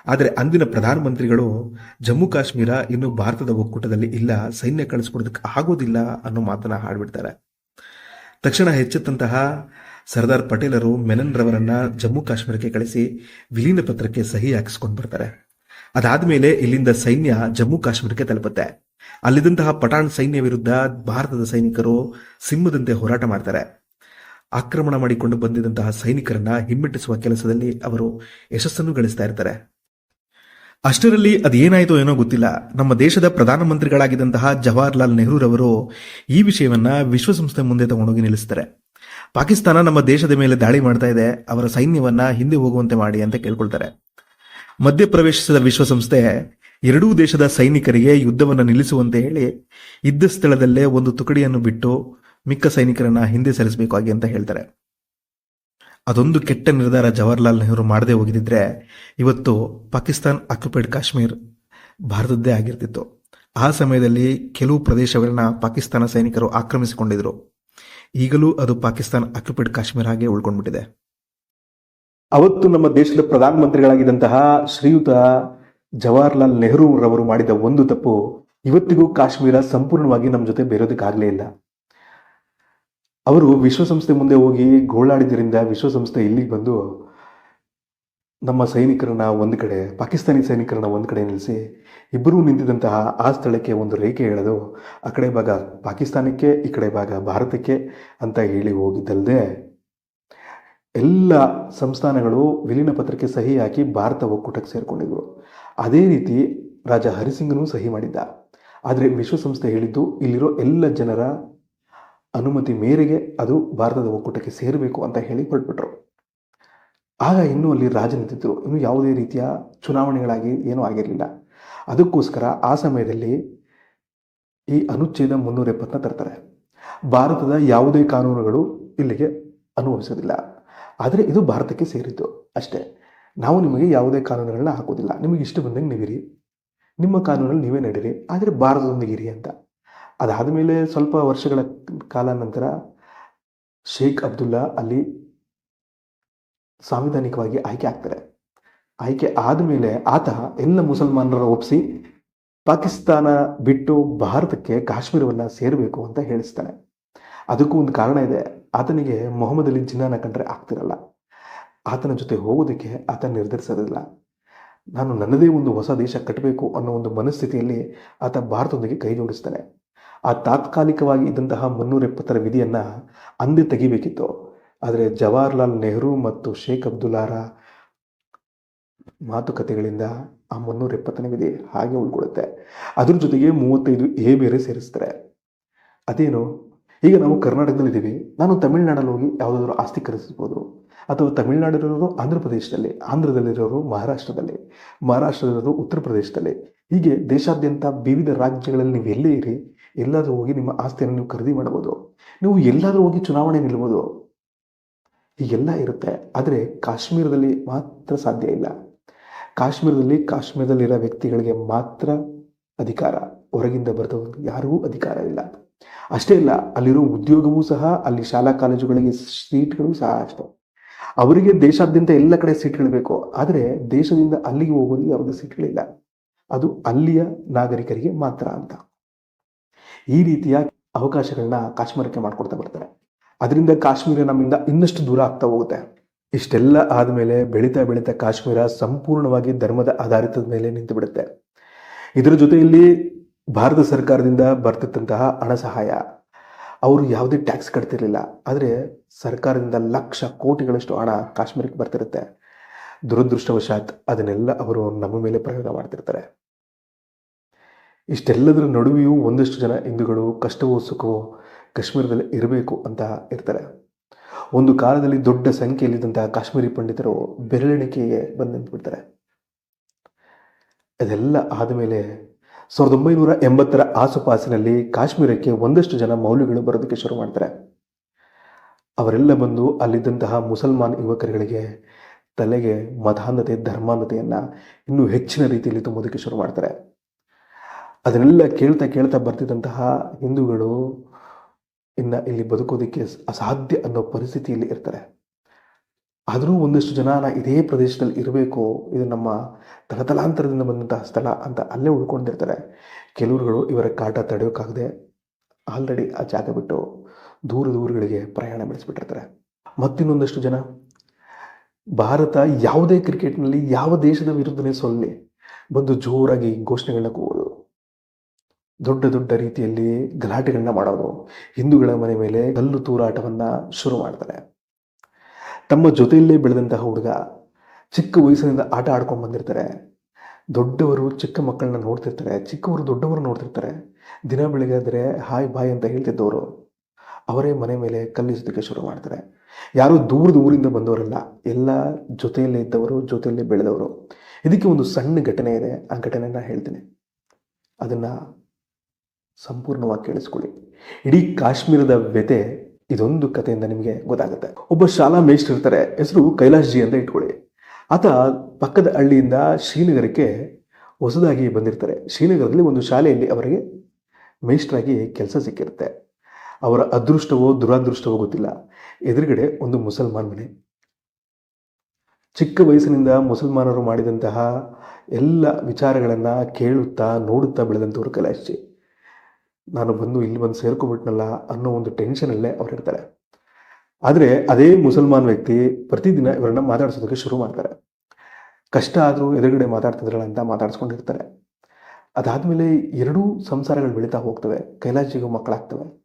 ಆದರೆ ಅಂದಿನ ಪ್ರಧಾನಮಂತ್ರಿಗಳು ಜಮ್ಮು ಕಾಶ್ಮೀರ ಇನ್ನು ಭಾರತದ ಒಕ್ಕೂಟದಲ್ಲಿ ಇಲ್ಲ, ಸೈನ್ಯ ಕಳಿಸ್ಕೊಡೋದಕ್ಕೆ ಆಗೋದಿಲ್ಲ ಅನ್ನೋ ಮಾತನ್ನ ಹಾಡ್ಬಿಡ್ತಾರೆ. ತಕ್ಷಣ ಹೆಚ್ಚೆತ್ತಂತಹ ಸರ್ದಾರ್ ಪಟೇಲರು ಮೆನನ್ ರವರನ್ನ ಜಮ್ಮು ಕಾಶ್ಮೀರಕ್ಕೆ ಕಳಿಸಿ ವಿಲೀನ ಪತ್ರಕ್ಕೆ ಸಹಿ ಹಾಕಿಸ್ಕೊಂಡು ಬರ್ತಾರೆ. ಅದಾದ್ಮೇಲೆ ಇಲ್ಲಿಂದ ಸೈನ್ಯ ಜಮ್ಮು ಕಾಶ್ಮೀರಕ್ಕೆ ತಲುಪುತ್ತೆ. ಅಲ್ಲಿದ್ದಂತಹ ಪಠಾಣ್ ಸೈನ್ಯ ವಿರುದ್ಧ ಭಾರತದ ಸೈನಿಕರು ಸಿಂಹದಂತೆ ಹೋರಾಟ ಮಾಡ್ತಾರೆ. ಆಕ್ರಮಣ ಮಾಡಿಕೊಂಡು ಬಂದಿದ್ದಂತಹ ಸೈನಿಕರನ್ನ ಹಿಮ್ಮೆಟ್ಟಿಸುವ ಕೆಲಸದಲ್ಲಿ ಅವರು ಯಶಸ್ಸನ್ನು ಗಳಿಸ್ತಾ ಇರ್ತಾರೆ. ಅಷ್ಟರಲ್ಲಿ ಅದೇನಾಯಿತೋ ಏನೋ ಗೊತ್ತಿಲ್ಲ. ನಮ್ಮ ದೇಶದ ಪ್ರಧಾನಮಂತ್ರಿಗಳಾಗಿದ್ದಂತಹ ಜವಾಹರ್ಲಾಲ್ ನೆಹರೂರವರು ಈ ವಿಷಯವನ್ನ ವಿಶ್ವಸಂಸ್ಥೆ ಮುಂದೆ ತಗೊಂಡೋಗಿ ನಿಲ್ಲಿಸ್ತಾರೆ. ಪಾಕಿಸ್ತಾನ ನಮ್ಮ ದೇಶದ ಮೇಲೆ ದಾಳಿ ಮಾಡ್ತಾ ಇದೆ. ಅವರ ಸೈನ್ಯವನ್ನ ಹಿಂದೆ ಹೋಗುವಂತೆ ಮಾಡಿ ಅಂತ ಕೇಳ್ಕೊಳ್ತಾರೆ. ಮಧ್ಯಪ್ರವೇಶಿಸಿದ ವಿಶ್ವಸಂಸ್ಥೆ ಎರಡೂ ದೇಶದ ಸೈನಿಕರಿಗೆ ಯುದ್ಧವನ್ನು ನಿಲ್ಲಿಸುವಂತೆ ಹೇಳಿ ಇದ್ದ ಸ್ಥಳದಲ್ಲೇ ಒಂದು ತುಕಡಿಯನ್ನು ಬಿಟ್ಟು ಮಿಕ್ಕ ಸೈನಿಕರನ್ನ ಹಿಂದೆ ಸರಿಸಬೇಕಾಗಿ ಅಂತ ಹೇಳ್ತಾರೆ. ಅದೊಂದು ಕೆಟ್ಟ ನಿರ್ಧಾರ ಜವಾಹರ್ಲಾಲ್ ನೆಹರು ಮಾಡದೇ ಹೋಗಿದ್ರೆ ಇವತ್ತು ಪಾಕಿಸ್ತಾನ್ ಆಕ್ಯುಪೈಡ್ ಕಾಶ್ಮೀರ್ ಭಾರತದ್ದೇ ಆಗಿರ್ತಿತ್ತು. ಆ ಸಮಯದಲ್ಲಿ ಕೆಲವು ಪ್ರದೇಶಗಳನ್ನ ಪಾಕಿಸ್ತಾನ ಸೈನಿಕರು ಆಕ್ರಮಿಸಿಕೊಂಡಿದ್ರು. ಈಗಲೂ ಅದು ಪಾಕಿಸ್ತಾನ್ ಆಕ್ಯುಪೈಡ್ ಕಾಶ್ಮೀರ ಹಾಗೆ ಉಳ್ಕೊಂಡ್ಬಿಟ್ಟಿದೆ. ಅವತ್ತು ನಮ್ಮ ದೇಶದ ಪ್ರಧಾನಮಂತ್ರಿಗಳಾಗಿದ್ದಂತಹ ಶ್ರೀಯುತ ಜವಾಹರ್ಲಾಲ್ ನೆಹರು ರವರು ಮಾಡಿದ ಒಂದು ತಪ್ಪು ಇವತ್ತಿಗೂ ಕಾಶ್ಮೀರ ಸಂಪೂರ್ಣವಾಗಿ ನಮ್ಮ ಜೊತೆ ಬೇರೋದಕ್ಕಾಗಲೇ ಇಲ್ಲ. ಅವರು ವಿಶ್ವಸಂಸ್ಥೆ ಮುಂದೆ ಹೋಗಿ ಗೋಳಾಡಿದ್ದರಿಂದ ವಿಶ್ವಸಂಸ್ಥೆ ಇಲ್ಲಿಗೆ ಬಂದು ನಮ್ಮ ಸೈನಿಕರನ್ನ ಒಂದು ಕಡೆ, ಪಾಕಿಸ್ತಾನಿ ಸೈನಿಕರನ್ನ ಒಂದು ಕಡೆ ನಿಲ್ಲಿಸಿ ಇಬ್ಬರೂ ನಿಂತಿದ್ದಂತಹ ಆ ಸ್ಥಳಕ್ಕೆ ಒಂದು ರೇಖೆ ಎಳೆದು ಆ ಕಡೆ ಭಾಗ ಪಾಕಿಸ್ತಾನಕ್ಕೆ, ಈ ಕಡೆ ಭಾಗ ಭಾರತಕ್ಕೆ ಅಂತ ಹೇಳಿ ಹೋಗಿದ್ದಲ್ಲದೆ ಎಲ್ಲ ಸಂಸ್ಥಾನಗಳು ವಿಲೀನ ಪತ್ರಕ್ಕೆ ಸಹಿ ಹಾಕಿ ಭಾರತ ಒಕ್ಕೂಟಕ್ಕೆ ಸೇರಿಕೊಂಡಿದ್ರು. ಅದೇ ರೀತಿ ರಾಜ ಹರಿಸಿಂಗನೂ ಸಹಿ ಮಾಡಿದ್ದ. ಆದರೆ ವಿಶ್ವಸಂಸ್ಥೆ ಹೇಳಿದ್ದು ಇಲ್ಲಿರೋ ಎಲ್ಲ ಜನರ ಅನುಮತಿ ಮೇರೆಗೆ ಅದು ಭಾರತದ ಒಕ್ಕೂಟಕ್ಕೆ ಸೇರಬೇಕು ಅಂತ ಹೇಳಿ ಹೊರಟ್ಬಿಟ್ರು ಆಗ ಇನ್ನೂ ಅಲ್ಲಿ ರಾಜ ಇನ್ನೂ ಇನ್ನು ಯಾವುದೇ ರೀತಿಯ ಚುನಾವಣೆಗಳಾಗಿ ಏನೂ ಆಗಿರಲಿಲ್ಲ. ಅದಕ್ಕೋಸ್ಕರ ಆ ಸಮಯದಲ್ಲಿ ಈ ಅನುಚ್ಛೇದ ಮುನ್ನೂರ ಎಪ್ಪತ್ತನ್ನ ತರ್ತಾರೆ. ಭಾರತದ ಯಾವುದೇ ಕಾನೂನುಗಳು ಇಲ್ಲಿಗೆ ಅನುಭವಿಸೋದಿಲ್ಲ. ಆದರೆ ಇದು ಭಾರತಕ್ಕೆ ಸೇರಿದ್ದು ಅಷ್ಟೇ. ನಾವು ನಿಮಗೆ ಯಾವುದೇ ಕಾನೂನುಗಳನ್ನ ಹಾಕೋದಿಲ್ಲ. ನಿಮಗೆ ಇಷ್ಟ ಬಂದಂಗೆ ನೀವಿರಿ. ನಿಮ್ಮ ಕಾನೂನಲ್ಲಿ ನೀವೇ ನಡೀರಿ. ಆದರೆ ಭಾರತದೊಂದಿಗೆ ಇರಿ ಅಂತ. ಅದಾದ ಮೇಲೆ ಸ್ವಲ್ಪ ವರ್ಷಗಳ ಕಾಲ ನಂತರ ಶೇಖ್ ಅಬ್ದುಲ್ಲಾ ಅಲ್ಲಿ ಸಾಂವಿಧಾನಿಕವಾಗಿ ಆಯ್ಕೆ ಆಗ್ತಾರೆ. ಆಯ್ಕೆ ಆದಮೇಲೆ ಆತ ಎಲ್ಲ ಮುಸಲ್ಮಾನರ ಒಪ್ಪಿಸಿ ಪಾಕಿಸ್ತಾನ ಬಿಟ್ಟು ಭಾರತಕ್ಕೆ ಕಾಶ್ಮೀರವನ್ನು ಸೇರಬೇಕು ಅಂತ ಹೇಳಿಸ್ತಾನೆ. ಅದಕ್ಕೂ ಒಂದು ಕಾರಣ ಇದೆ. ಆತನಿಗೆ ಮೊಹಮ್ಮದ್ ಅಲಿ ಜಿನ್ನಾನ ಕಂಡ್ರೆ ಆಗ್ತಿರಲ್ಲ. ಆತನ ಜೊತೆ ಹೋಗೋದಕ್ಕೆ ಆತ ನಿರ್ಧರಿಸೋದಿಲ್ಲ. ನಾನು ನನ್ನದೇ ಒಂದು ಹೊಸ ದೇಶ ಕಟ್ಟಬೇಕು ಅನ್ನೋ ಒಂದು ಮನಸ್ಥಿತಿಯಲ್ಲಿ ಆತ ಭಾರತದೊಂದಿಗೆ ಕೈ ಜೋಡಿಸ್ತಾನೆ. ಆ ತಾತ್ಕಾಲಿಕವಾಗಿ ಇದ್ದಂತಹ ಮುನ್ನೂರ ಎಪ್ಪತ್ತರ ವಿಧಿಯನ್ನು ಅಂದೇ ತೆಗಿಬೇಕಿತ್ತು. ಆದರೆ ಜವಾಹರ್ಲಾಲ್ ನೆಹರು ಮತ್ತು ಶೇಖ್ ಅಬ್ದುಲ್ಲಾರ ಮಾತುಕತೆಗಳಿಂದ ಆ ಮುನ್ನೂರ ಎಪ್ಪತ್ತನೇ ವಿಧಿ ಹಾಗೆ ಉಳ್ಕೊಳ್ಳುತ್ತೆ. ಅದ್ರ ಜೊತೆಗೆ ಮೂವತ್ತೈದು ಎ ಬೇರೆ ಸೇರಿಸ್ತಾರೆ. ಅದೇನು? ಈಗ ನಾವು ಕರ್ನಾಟಕದಲ್ಲಿದ್ದೀವಿ ನಾನು ತಮಿಳ್ನಾಡಲ್ಲಿ ಹೋಗಿ ಯಾವುದಾದ್ರೂ ಆಸ್ತಿ ಖರೀದಿಸ್ಬೋದು ಅಥವಾ ತಮಿಳ್ನಾಡಿರೋರು ಆಂಧ್ರ ಪ್ರದೇಶದಲ್ಲಿ ಆಂಧ್ರದಲ್ಲಿರೋರು ಮಹಾರಾಷ್ಟ್ರದಲ್ಲಿ, ಮಹಾರಾಷ್ಟ್ರದಲ್ಲಿರೋರು ಉತ್ತರ ಪ್ರದೇಶದಲ್ಲಿ ಹೀಗೆ ದೇಶಾದ್ಯಂತ ವಿವಿಧ ರಾಜ್ಯಗಳಲ್ಲಿ ನೀವು ಎಲ್ಲೇ ಇರಿ ಎಲ್ಲಾದರೂ ಹೋಗಿ ನಿಮ್ಮ ಆಸ್ತಿಯನ್ನು ನೀವು ಖರೀದಿ ಮಾಡ್ಬೋದು. ನೀವು ಎಲ್ಲಾದರೂ ಹೋಗಿ ಚುನಾವಣೆ ನಿಲ್ಬೋದು. ಹೀಗೆಲ್ಲ ಇರುತ್ತೆ. ಆದರೆ ಕಾಶ್ಮೀರದಲ್ಲಿ ಮಾತ್ರ ಸಾಧ್ಯ ಇಲ್ಲ. ಕಾಶ್ಮೀರದಲ್ಲಿ ಕಾಶ್ಮೀರದಲ್ಲಿರೋ ವ್ಯಕ್ತಿಗಳಿಗೆ ಮಾತ್ರ ಅಧಿಕಾರ. ಹೊರಗಿಂದ ಬರೆದವ್ರಿಗೆ ಯಾರಿಗೂ ಅಧಿಕಾರ ಇಲ್ಲ. ಅಷ್ಟೇ ಇಲ್ಲ, ಅಲ್ಲಿರೋ ಉದ್ಯೋಗವೂ ಸಹ, ಅಲ್ಲಿ ಶಾಲಾ ಕಾಲೇಜುಗಳಿಗೆ ಸೀಟ್ಗಳು ಸಹ ಅಷ್ಟೇ. ಅವರಿಗೆ ದೇಶಾದ್ಯಂತ ಎಲ್ಲ ಕಡೆ ಸೀಟ್ಗಳು ಬೇಕು ಆದರೆ ದೇಶದಿಂದ ಅಲ್ಲಿಗೆ ಹೋಗೋದು ಯಾವುದೇ ಸೀಟ್ಗಳಿಲ್ಲ. ಅದು ಅಲ್ಲಿಯ ನಾಗರಿಕರಿಗೆ ಮಾತ್ರ ಅಂತ. ಈ ರೀತಿಯ ಅವಕಾಶಗಳನ್ನ ಕಾಶ್ಮೀರಕ್ಕೆ ಮಾಡ್ಕೊಡ್ತಾ ಬರ್ತಾರೆ. ಅದರಿಂದ ಕಾಶ್ಮೀರ ನಮ್ಮಿಂದ ಇನ್ನಷ್ಟು ದೂರ ಆಗ್ತಾ ಹೋಗುತ್ತೆ. ಇಷ್ಟೆಲ್ಲ ಆದಮೇಲೆ ಬೆಳೀತಾ ಬೆಳೀತಾ ಕಾಶ್ಮೀರ ಸಂಪೂರ್ಣವಾಗಿ ಧರ್ಮದ ಆಧಾರಿತದ ಮೇಲೆ ನಿಂತು ಬಿಡುತ್ತೆ ಇದರ ಜೊತೆಯಲ್ಲಿ ಭಾರತ ಸರ್ಕಾರದಿಂದ ಬರ್ತಿದ್ದಂತಹ ಹಣ ಸಹಾಯ ಅವರು ಯಾವುದೇ ಟ್ಯಾಕ್ಸ್ ಕಟ್ತಿರಲಿಲ್ಲ. ಆದರೆ ಸರ್ಕಾರದಿಂದ ಲಕ್ಷ ಕೋಟಿಗಳಷ್ಟು ಹಣ ಕಾಶ್ಮೀರಕ್ಕೆ ಬರ್ತಿರುತ್ತೆ. ದುರದೃಷ್ಟವಶಾತ್ ಅದನ್ನೆಲ್ಲ ಅವರು ನಮ್ಮ ಮೇಲೆ ಪ್ರಯೋಗ ಮಾಡ್ತಿರ್ತಾರೆ. ಇಷ್ಟೆಲ್ಲದರ ನಡುವೆಯೂ ಒಂದಷ್ಟು ಜನ ಹಿಂದೂಗಳು ಕಷ್ಟವೋ ಸುಖವೋ ಕಾಶ್ಮೀರದಲ್ಲಿ ಇರಬೇಕು ಅಂತ ಇರ್ತಾರೆ. ಒಂದು ಕಾಲದಲ್ಲಿ ದೊಡ್ಡ ಸಂಖ್ಯೆಯಲ್ಲಿದ್ದಂತಹ ಕಾಶ್ಮೀರಿ ಪಂಡಿತರು ಬೆರಳೆಣಿಕೆಗೆ ಬಂದು ನಿಂತ್ಬಿಡ್ತಾರೆ ಆದ ಆದಮೇಲೆ ಸಾವಿರದ ಒಂಬೈನೂರ ಎಂಬತ್ತರ ಆಸುಪಾಸಿನಲ್ಲಿ ಕಾಶ್ಮೀರಕ್ಕೆ ಒಂದಷ್ಟು ಜನ ಮೌಲ್ಯಗಳು ಬರೋದಕ್ಕೆ ಶುರು ಮಾಡ್ತಾರೆ. ಅವರೆಲ್ಲ ಬಂದು ಅಲ್ಲಿದ್ದಂತಹ ಮುಸಲ್ಮಾನ್ ಯುವಕರುಗಳಿಗೆ ತಲೆಗೆ ಮತಾಂಧತೆ, ಧರ್ಮಾಂಧತೆಯನ್ನು ಇನ್ನೂ ಹೆಚ್ಚಿನ ರೀತಿಯಲ್ಲಿ ತುಂಬೋದಕ್ಕೆ ಶುರು ಮಾಡ್ತಾರೆ. ಅದನ್ನೆಲ್ಲ ಕೇಳ್ತಾ ಕೇಳ್ತಾ ಬರ್ತಿದ್ದಂತಹ ಹಿಂದೂಗಳು ಇನ್ನು ಇಲ್ಲಿ ಬದುಕೋದಕ್ಕೆ ಅಸಾಧ್ಯ ಅನ್ನೋ ಪರಿಸ್ಥಿತಿಯಲ್ಲಿ ಇರ್ತಾರೆ. ಆದರೂ ಒಂದಷ್ಟು ಜನ ನಾ ಇದೇ ಪ್ರದೇಶದಲ್ಲಿ ಇರಬೇಕು, ಇದು ನಮ್ಮ ತಲತಲಾಂತರದಿಂದ ಬಂದಂತಹ ಸ್ಥಳ ಅಂತ ಅಲ್ಲೇ ಉಳ್ಕೊಂಡಿರ್ತಾರೆ. ಕೆಲವರುಗಳು ಇವರ ಕಾಟ ತಡೆಯೋಕ್ಕಾಗದೆ ಆಲ್ರೆಡಿ ಆ ಜಾಗ ಬಿಟ್ಟು ದೂರ ದೂರಗಳಿಗೆ ಪ್ರಯಾಣ ಬೆಳೆಸಿಬಿಟ್ಟಿರ್ತಾರೆ. ಮತ್ತಿನ್ನೊಂದಷ್ಟು ಜನ, ಭಾರತ ಯಾವುದೇ ಕ್ರಿಕೆಟ್ನಲ್ಲಿ ಯಾವ ದೇಶದ ವಿರುದ್ಧನೇ ಸೊಲ್ಲಿ ಬಂದು ಜೋರಾಗಿ ಘೋಷಣೆಗಳನ್ನ ದೊಡ್ಡ ದೊಡ್ಡ ರೀತಿಯಲ್ಲಿ ಗಲಾಟೆಗಳನ್ನ ಮಾಡೋದು. ಹಿಂದೂಗಳ ಮನೆ ಮೇಲೆ ಕಲ್ಲು ತೂರಾಟವನ್ನು ಶುರು ಮಾಡ್ತಾರೆ. ತಮ್ಮ ಜೊತೆಯಲ್ಲೇ ಬೆಳೆದಂತಹ ಹುಡುಗ ಚಿಕ್ಕ ವಯಸ್ಸಿನಿಂದ ಆಟ ಆಡ್ಕೊಂಡು ಬಂದಿರ್ತಾರೆ. ದೊಡ್ಡವರು ಚಿಕ್ಕ ಮಕ್ಕಳನ್ನ ನೋಡ್ತಿರ್ತಾರೆ. ಚಿಕ್ಕವರು ದೊಡ್ಡವರು ನೋಡ್ತಿರ್ತಾರೆ. ದಿನ ಬೆಳಿಗ್ಗೆ ಹಾಯ್, ಬಾಯ್ ಅಂತ ಹೇಳ್ತಿದ್ದವರು. ಅವರೇ ಮನೆ ಮೇಲೆ ಕಲ್ಲಿಸೋದಕ್ಕೆ ಶುರು ಮಾಡ್ತಾರೆ. ಯಾರೂ ದೂರದ ಊರಿಂದ ಬಂದವರಲ್ಲ, ಎಲ್ಲ ಜೊತೆಯಲ್ಲೇ ಇದ್ದವರು, ಜೊತೆಯಲ್ಲೇ ಬೆಳೆದವರು. ಇದಕ್ಕೆ ಒಂದು ಸಣ್ಣ ಘಟನೆ ಇದೆ. ಆ ಘಟನೆನ ಹೇಳ್ತೀನಿ. ಅದನ್ನ ಸಂಪೂರ್ಣವಾಗಿ ಕೇಳಿಸ್ಕೊಳ್ಳಿ. ಇಡೀ ಕಾಶ್ಮೀರದ ವ್ಯತೆ ಇದೊಂದು ಕಥೆಯಿಂದ ನಿಮಗೆ ಗೊತ್ತಾಗುತ್ತೆ. ಒಬ್ಬ ಶಾಲಾ ಮೇಷ್ಟ್ರು ಇರ್ತಾರೆ, ಹೆಸರು ಕೈಲಾಶ್ ಜಿ ಅಂತ ಇಟ್ಕೊಳ್ಳಿ. ಆತ ಪಕ್ಕದ ಹಳ್ಳಿಯಿಂದ ಶ್ರೀನಗರಕ್ಕೆ ಹೊಸದಾಗಿ ಬಂದಿರ್ತಾರೆ. ಶ್ರೀನಗರದಲ್ಲಿ ಒಂದು ಶಾಲೆಯಲ್ಲಿ ಅವರಿಗೆ ಮೇಷ್ಟ್ರಾಗಿ ಕೆಲಸ ಸಿಕ್ಕಿರುತ್ತೆ. ಅವರ ಅದೃಷ್ಟವೋ ದುರಾದೃಷ್ಟವೋ ಗೊತ್ತಿಲ್ಲ. ಎದುರುಗಡೆ ಒಂದು ಮುಸಲ್ಮಾನ್ ಮನೆ. ಚಿಕ್ಕ ವಯಸ್ಸಿನಿಂದ ಮುಸಲ್ಮಾನರು ಮಾಡಿದಂತಹ ಎಲ್ಲ ವಿಚಾರಗಳನ್ನು ಕೇಳುತ್ತಾ ನೋಡುತ್ತಾ ಬೆಳೆದಂಥವ್ರು ಕೈಲಾಶ್ಜಿ ನಾನು ಬಂದು ಇಲ್ಲಿ ಬಂದು ಸೇರ್ಕೊಬಿಟ್ನಲ್ಲ ಅನ್ನೋ ಒಂದು ಟೆನ್ಷನಲ್ಲೇ ಅವ್ರು ಇರ್ತಾರೆ. ಆದರೆ ಅದೇ ಮುಸಲ್ಮಾನ್ ವ್ಯಕ್ತಿ ಪ್ರತಿದಿನ ಇವರನ್ನ ಮಾತಾಡ್ಸೋದಕ್ಕೆ ಶುರು ಮಾಡ್ತಾರೆ. ಕಷ್ಟ ಆದರೂ ಎದುರುಗಡೆ ಮಾತಾಡ್ತಿದ್ರಲ್ಲ ಅಂತ ಮಾತಾಡ್ಸ್ಕೊಂಡಿರ್ತಾರೆ. ಅದಾದಮೇಲೆ ಎರಡೂ ಸಂಸಾರಗಳು ಬೆಳೀತಾ ಹೋಗ್ತವೆ ಕೈಲಾಶಿಗೂ ಮಕ್ಕಳಾಗ್ತವೆ.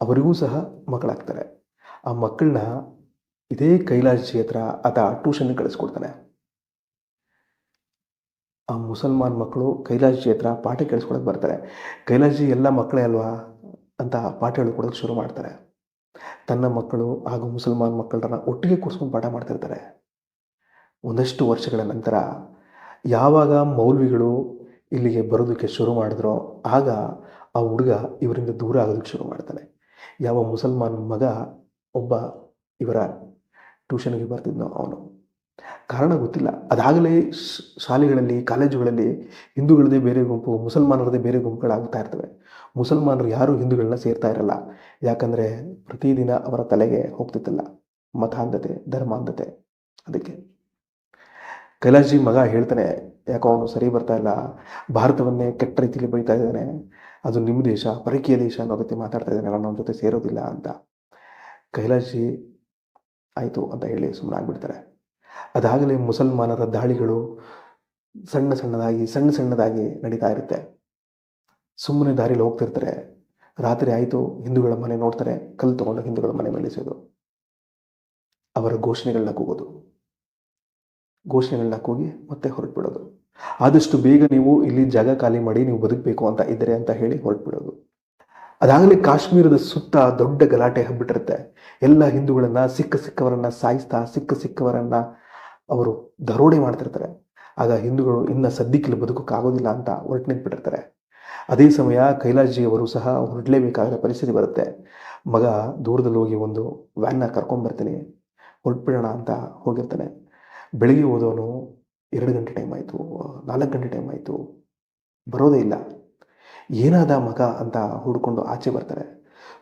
ಅವರಿಗೂ ಸಹ ಮಕ್ಕಳಾಗ್ತಾರೆ. ಆ ಮಕ್ಕಳನ್ನ ಇದೇ ಕೈಲಾಶಿ ಹತ್ರ ಆತ ಟ್ಯೂಷನ್ ಕಳಿಸ್ಕೊಡ್ತಾನೆ. ಆ ಮುಸಲ್ಮಾನ್ ಮಕ್ಕಳು ಕೈಲಾಶಿ ಹತ್ರ ಪಾಠ ಕೇಳಿಸ್ಕೊಳಕ್ಕೆ ಬರ್ತಾರೆ. ಕೈಲಾಶಿ ಎಲ್ಲ ಮಕ್ಕಳೇ ಅಲ್ವಾ ಅಂತ ಪಾಠ ಹೇಳ್ಕೊಡೋಕೆ ಶುರು ಮಾಡ್ತಾರೆ. ತನ್ನ ಮಕ್ಕಳು ಹಾಗೂ ಮುಸಲ್ಮಾನ್ ಮಕ್ಕಳನ್ನ ಒಟ್ಟಿಗೆ ಕೂರಿಸ್ಕೊಂಡು ಪಾಠ ಮಾಡ್ತಿರ್ತಾರೆ. ಒಂದಷ್ಟು ವರ್ಷಗಳ ನಂತರ ಯಾವಾಗ ಮೌಲ್ವಿಗಳು ಇಲ್ಲಿಗೆ ಬರೋದಕ್ಕೆ ಶುರು ಮಾಡಿದ್ರೋ ಆಗ ಆ ಹುಡುಗ ಇವರಿಂದ ದೂರ ಆಗೋದಕ್ಕೆ ಶುರು ಮಾಡ್ತಾನೆ. ಯಾವ ಮುಸಲ್ಮಾನ್ ಮಗ ಒಬ್ಬ ಇವರ ಟ್ಯೂಷನ್ಗೆ ಬರ್ತಿದ್ನೋ ಅವನು. ಕಾರಣ ಗೊತ್ತಿಲ್ಲ. ಅದಾಗಲೇ ಶಾಲೆಗಳಲ್ಲಿ, ಕಾಲೇಜುಗಳಲ್ಲಿ ಹಿಂದೂಗಳದೇ ಬೇರೆ ಗುಂಪು, ಮುಸಲ್ಮಾನರದೇ ಬೇರೆ ಗುಂಪುಗಳಾಗ್ತಾ ಇರ್ತವೆ. ಮುಸಲ್ಮಾನರು ಯಾರೂ ಹಿಂದೂಗಳನ್ನ ಸೇರ್ತಾ ಇರಲ್ಲ. ಯಾಕಂದರೆ ಪ್ರತಿದಿನ ಅವರ ತಲೆಗೆ ಹೋಗ್ತಿತ್ತಲ್ಲ. ಮತಾಂಧತೆ, ಧರ್ಮಾಂಧತೆ ಅದಕ್ಕೆ. ಕೈಲಾಶಿ ಮಗ ಹೇಳ್ತಾನೆ, ಯಾಕೋ ಅವನು ಸರಿ ಬರ್ತಾ ಇಲ್ಲ. ಭಾರತವನ್ನೇ ಕೆಟ್ಟ ರೀತಿಯಲ್ಲಿ ಬೈತಾ ಇದ್ದಾನೆ. ಅದು ನಿಮ್ಮ ದೇಶ, ಪರಕೀಯ ದೇಶ ಅನ್ನೋ ರೀತಿ ಮಾತಾಡ್ತಾ ಇದ್ದಾನೆ. ನಾನು ಅವನ ಜೊತೆ ಸೇರೋದಿಲ್ಲ ಅಂತ. ಕೈಲಾಶ್ಜಿ ಆಯಿತು ಅಂತ ಹೇಳಿ ಸುಮ್ಮನೆ ಆಗ್ಬಿಡ್ತಾರೆ ಅದಾಗಲೇ ಮುಸಲ್ಮಾನರ ದಾಳಿಗಳು ಸಣ್ಣ ಸಣ್ಣದಾಗಿ ಸಣ್ಣ ಸಣ್ಣದಾಗಿ ನಡೀತಾ ಇರುತ್ತೆ. ಸುಮ್ಮನೆ ದಾರಿಲಿ ಹೋಗ್ತಿರ್ತಾರೆ. ರಾತ್ರಿ ಆಯಿತು, ಹಿಂದೂಗಳ ಮನೆ ನೋಡ್ತಾರೆ, ಕಲ್ಲು ತಗೊಂಡು ಹಿಂದೂಗಳ ಮನೆ ಮೇಲಿಸೋದು. ಅವರ ಘೋಷಣೆಗಳನ್ನ ಕೂಗೋದು. ಘೋಷಣೆಗಳನ್ನ ಕೂಗಿ ಮತ್ತೆ ಹೊರಟ್ಬಿಡೋದು. ಆದಷ್ಟು ಬೇಗ ನೀವು ಇಲ್ಲಿ ಜಾಗ ಖಾಲಿ ಮಾಡಿ ನೀವು ಬದುಕಬೇಕು ಅಂತ ಇದ್ದರೆ ಅಂತ ಹೇಳಿ ಹೊರಟ್ಬಿಡೋದು. ಅದಾಗಲೇ ಕಾಶ್ಮೀರದ ಸುತ್ತ ದೊಡ್ಡ ಗಲಾಟೆ ಹಬ್ಬಿಟ್ಟಿರುತ್ತೆ. ಎಲ್ಲ ಹಿಂದೂಗಳನ್ನ ಸಿಕ್ಕ ಸಿಕ್ಕವರನ್ನ ಸಾಯಿಸ್ತಾ, ಸಿಕ್ಕ ಸಿಕ್ಕವರನ್ನ ಅವರು ದರೋಡೆ ಮಾಡ್ತಿರ್ತಾರೆ. ಆಗ ಹಿಂದೂಗಳು ಇನ್ನ ಸದ್ಯಕ್ಕೆ ಬದುಕೋಕ್ಕಾಗೋದಿಲ್ಲ ಅಂತ ಹೊರಟು ನಿಂತ್ಬಿಟ್ಟಿರ್ತಾರೆ ಅದೇ ಸಮಯ ಕೈಲಾಶ್ಜಿ ಅವರು ಸಹ ಹೊರಡಲೇಬೇಕಾದ ಪರಿಸ್ಥಿತಿ ಬರುತ್ತೆ. ಮಗ ದೂರದಲ್ಲಿ ಹೋಗಿ ಒಂದು ವ್ಯಾನ್ನ ಕರ್ಕೊಂಡ್ಬರ್ತೀನಿ ಹೊರಟ್ಬಿಡೋಣ ಅಂತ ಹೋಗಿರ್ತಾನೆ. ಬೆಳಿಗ್ಗೆ ಹೋದವನು ಎರಡು ಗಂಟೆ ಟೈಮ್ ಆಯಿತು, ನಾಲ್ಕು ಗಂಟೆ ಟೈಮ್ ಆಯಿತು, ಬರೋದೇ ಇಲ್ಲ. ಏನಾದ ಮಗ ಅಂತ ಹುಡ್ಕೊಂಡು ಆಚೆ ಬರ್ತಾರೆ.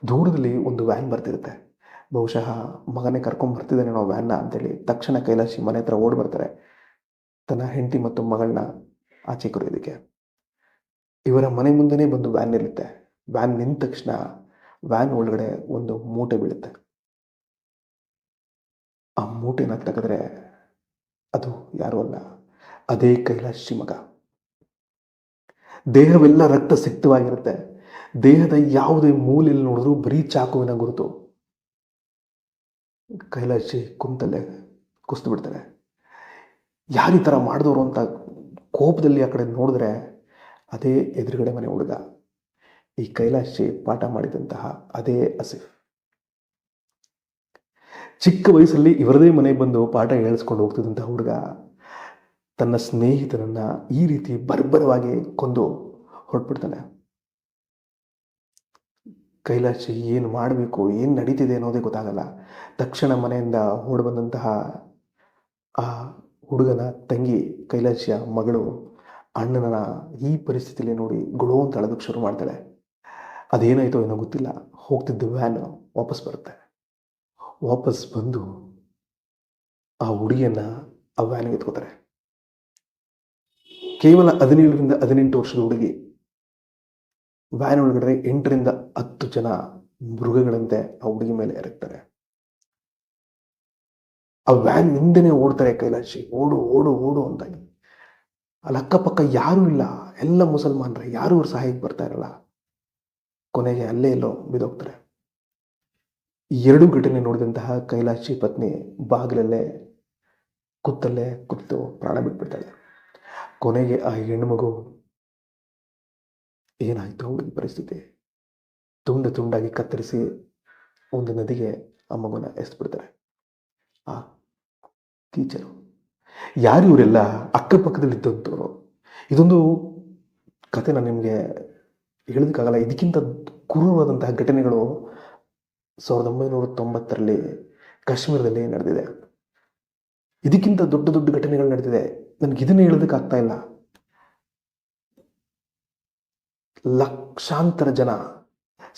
ದೂರದಲ್ಲಿ ಒಂದು ವ್ಯಾನ್ ಬರ್ತಿರುತ್ತೆ. ಬಹುಶಃ ಮಗನೇ ಕರ್ಕೊಂಡು ಬರ್ತಿದ್ದಾನೆ ನಾವು ವ್ಯಾನ್ನ ಅಂತೇಳಿ ತಕ್ಷಣ ಕೈಲಾಶಿ ಮನೆ ಹತ್ರ ಓಡಿ ಬರ್ತಾರೆ. ತನ್ನ ಹೆಂಡತಿ ಮತ್ತು ಮಗಳನ್ನ ಆಚೆ ಕುರಿಯೋದಕ್ಕೆ. ಇವರ ಮನೆ ಮುಂದೆನೇ ಬಂದು ವ್ಯಾನ್ ನಿಲ್ಲುತ್ತೆ. ವ್ಯಾನ್ ನಿಂತ ತಕ್ಷಣ ವ್ಯಾನ್ ಒಳಗಡೆ ಒಂದು ಮೂಟೆ ಬೀಳುತ್ತೆ. ಆ ಮೂಟೆನ ತೆಗೆದ್ರೆ ಅದು ಯಾರೂ ಅಲ್ಲ, ಅದೇ ಕೈಲಾಶಿ ಮಗ. ದೇಹವೆಲ್ಲ ರಕ್ತ ಸಿಕ್ತವಾಗಿರುತ್ತೆ. ದೇಹದ ಯಾವುದೇ ಮೂಲೆಯಲ್ಲಿ ನೋಡಿದ್ರೂ ಬರೀ ಚಾಕುವಿನ ಗುರುತು. ಕೈಲಾಶಿ ಕುಂತಲ್ಲೇ ಕುಸ್ತು ಬಿಡ್ತಾರೆ. ಯಾರು ಈ ಥರ ಮಾಡಿದವರು ಅಂತ ಕೋಪದಲ್ಲಿ ಆ ಕಡೆ ನೋಡಿದ್ರೆ ಅದೇ ಎದುರುಗಡೆ ಮನೆ ಹುಡುಗ. ಈ ಕೈಲಾಶಿ ಪಾಠ ಮಾಡಿದಂತಹ ಅದೇ ಅಸಿಫ್ ಚಿಕ್ಕ ವಯಸ್ಸಲ್ಲಿ ಇವರದೇ ಮನೆಗೆ ಬಂದು ಪಾಠ ಹೇಳಿಸ್ಕೊಂಡು ಹೋಗ್ತಿದ್ದಂತಹ ಹುಡುಗ ತನ್ನ ಸ್ನೇಹಿತರನ್ನು ಈ ರೀತಿ ಬರ್ಬರವಾಗಿ ಕೊಂದು ಹೊರಟ್ಬಿಡ್ತಾನೆ. ಕೈಲಾಶಿ ಏನು ಮಾಡಬೇಕು, ಏನು ನಡೀತಿದೆ ಅನ್ನೋದೇ ಗೊತ್ತಾಗಲ್ಲ. ತಕ್ಷಣ ಮನೆಯಿಂದ ಓಡಿ ಬಂದಂತಹ ಆ ಹುಡುಗನ ತಂಗಿ ಕೈಲಾಶಿಯ ಮಗಳು ಅಣ್ಣನ ಈ ಪರಿಸ್ಥಿತಿಯಲ್ಲಿ ನೋಡಿ ಗುಳು ಅಂತ ಅಳೋದಕ್ಕೆ ಶುರು ಮಾಡ್ತಾಳೆ. ಅದೇನಾಯಿತೋ ಏನೋ ಗೊತ್ತಿಲ್ಲ. ಹೋಗ್ತಿದ್ದ ವ್ಯಾನ್ ವಾಪಸ್ ಬರುತ್ತೆ. ವಾಪಸ್ ಬಂದು ಆ ಹುಡುಗಿಯನ್ನು ಆ ವ್ಯಾನ್ಗೆ ಎತ್ಕೋತಾರೆ. ಕೇವಲ ಹದಿನೇಳರಿಂದ ಹದಿನೆಂಟು ವರ್ಷದ ಹುಡುಗಿ ವ್ಯಾನ್ ಒಳಗಡೆ ಎಂಟರಿಂದ ಹತ್ತು ಜನ ಮೃಗಗಳಂತೆ ಆ ಹುಡುಗಿ ಮೇಲೆ ಎರಗ್ತಾರೆ. ಆ ವ್ಯಾನ್ ಹಿಂದೆನೆ ಓಡ್ತಾರೆ ಕೈಲಾಶಿ. ಓಡು ಓಡು ಓಡು ಅಂತ ಅಲ್ಲಿ ಅಕ್ಕಪಕ್ಕ ಯಾರೂ ಇಲ್ಲ. ಎಲ್ಲ ಮುಸಲ್ಮಾನರೇ. ಯಾರೂ ಅವ್ರ ಸಹಾಯಕ್ಕೆ ಬರ್ತಾ ಇರಲ್ಲ. ಕೊನೆಗೆ ಅಲ್ಲೇ ಎಲ್ಲೋ ಬಿದೋಗ್ತಾರೆ ಎರಡು ಘಟನೆ ನೋಡಿದಂತಹ ಕೈಲಾಶಿ ಪತ್ನಿ ಬಾಗಿಲಲ್ಲೇ ಕುತ್ತಲ್ಲೇ ಕುತ್ತು ಪ್ರಾಣ ಬಿಟ್ಬಿಡ್ತಾಳೆ. ಕೊನೆಗೆ ಆ ಹೆಣ್ಣುಮಗು ಏನಾಯ್ತು? ಹುಡುಗಿ ಪರಿಸ್ಥಿತಿ. ತುಂಡು ತುಂಡಾಗಿ ಕತ್ತರಿಸಿ ಒಂದು ನದಿಗೆ ಆ ಎಸ್ಬಿಡ್ತಾರೆ. ಆ ಟೀಚರು. ಯಾರು ಇವರೆಲ್ಲ ಅಕ್ಕಪಕ್ಕದಲ್ಲಿದ್ದಂಥವ್ರು ಇದೊಂದು ಕತೆ ನಾನು ನಿಮಗೆ ಹೇಳೋದಕ್ಕಾಗಲ್ಲ. ಇದಕ್ಕಿಂತ ಕ್ರೂರವಾದಂತಹ ಘಟನೆಗಳು ಸಾವಿರದ ಒಂಬೈನೂರ ತೊಂಬತ್ತರಲ್ಲಿ ಕಾಶ್ಮೀರದಲ್ಲಿ ನಡೆದಿದೆ. ಇದಕ್ಕಿಂತ ದೊಡ್ಡ ದೊಡ್ಡ ಘಟನೆಗಳು ನಡೆದಿದೆ. ನನಗೆ ಇದನ್ನೇ ಹೇಳೋದಕ್ಕಾಗ್ತಾ ಇಲ್ಲ. ಲಕ್ಷಾಂತರ ಜನ,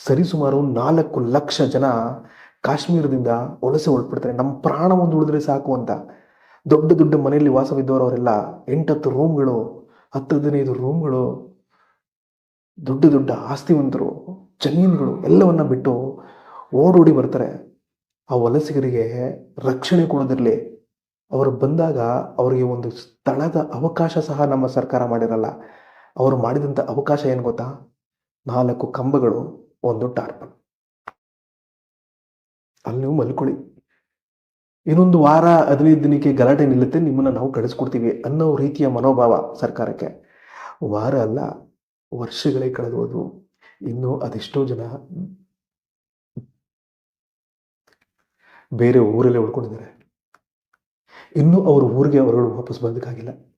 ಸರಿಸುಮಾರು ನಾಲ್ಕು ಲಕ್ಷ ಜನ ಕಾಶ್ಮೀರದಿಂದ ವಲಸೆ ಒಳಪಡ್ತಾರೆ ನಮ್ಮ ಪ್ರಾಣ ಒಂದು ಉಳಿದ್ರೆ ಸಾಕು ಅಂತ. ದೊಡ್ಡ ದೊಡ್ಡ ಮನೆಯಲ್ಲಿ ವಾಸವಿದ್ದವರು ಅವರೆಲ್ಲ ಎಂಟತ್ತು ರೂಮ್ಗಳು ಹತ್ತು ಹದಿನೈದು ರೂಮ್ಗಳು ದೊಡ್ಡ ದೊಡ್ಡ ಆಸ್ತಿವಂತರು, ಜಮೀನುಗಳು ಎಲ್ಲವನ್ನ ಬಿಟ್ಟು ಓಡೋಡಿ ಬರ್ತಾರೆ. ಆ ವಲಸಿಗರಿಗೆ ರಕ್ಷಣೆ ಕೊಡೋದಿರಲಿ. ಅವರು ಬಂದಾಗ ಅವರಿಗೆ ಒಂದು ಸ್ಥಳದ ಅವಕಾಶ ಸಹ ನಮ್ಮ ಸರ್ಕಾರ ಮಾಡಿರಲ್ಲ. ಅವರು ಮಾಡಿದಂಥ ಅವಕಾಶ ಏನು ಗೊತ್ತಾ? ನಾಲ್ಕು ಕಂಬಗಳು, ಒಂದು ಟಾರ್ಪಲ್ ಅಲ್ಲಿ ಮಲ್ಕೊಳ್ಳಿ. ಇನ್ನೊಂದು ವಾರ ಹದಿನೈದು ದಿನಕ್ಕೆ ಗಲಾಟೆ ನಿಲ್ಲುತ್ತೆ, ನಿಮ್ಮನ್ನು ನಾವು ಕಳಿಸ್ಕೊಡ್ತೀವಿ ಅನ್ನೋ ರೀತಿಯ ಮನೋಭಾವ ಸರ್ಕಾರಕ್ಕೆ. ವಾರ ಅಲ್ಲ, ವರ್ಷಗಳೇ ಕಳೆದೋದು. ಇನ್ನೂ ಅದೆಷ್ಟೋ ಜನ ಬೇರೆ ಊರಲ್ಲೇ ಉಳ್ಕೊಂಡಿದ್ದಾರೆ. ಇನ್ನೂ ಅವ್ರ ಊರಿಗೆ ಅವರುಗಳು ವಾಪಸ್ ಬರೋದಕ್ಕಾಗಿಲ್ಲ.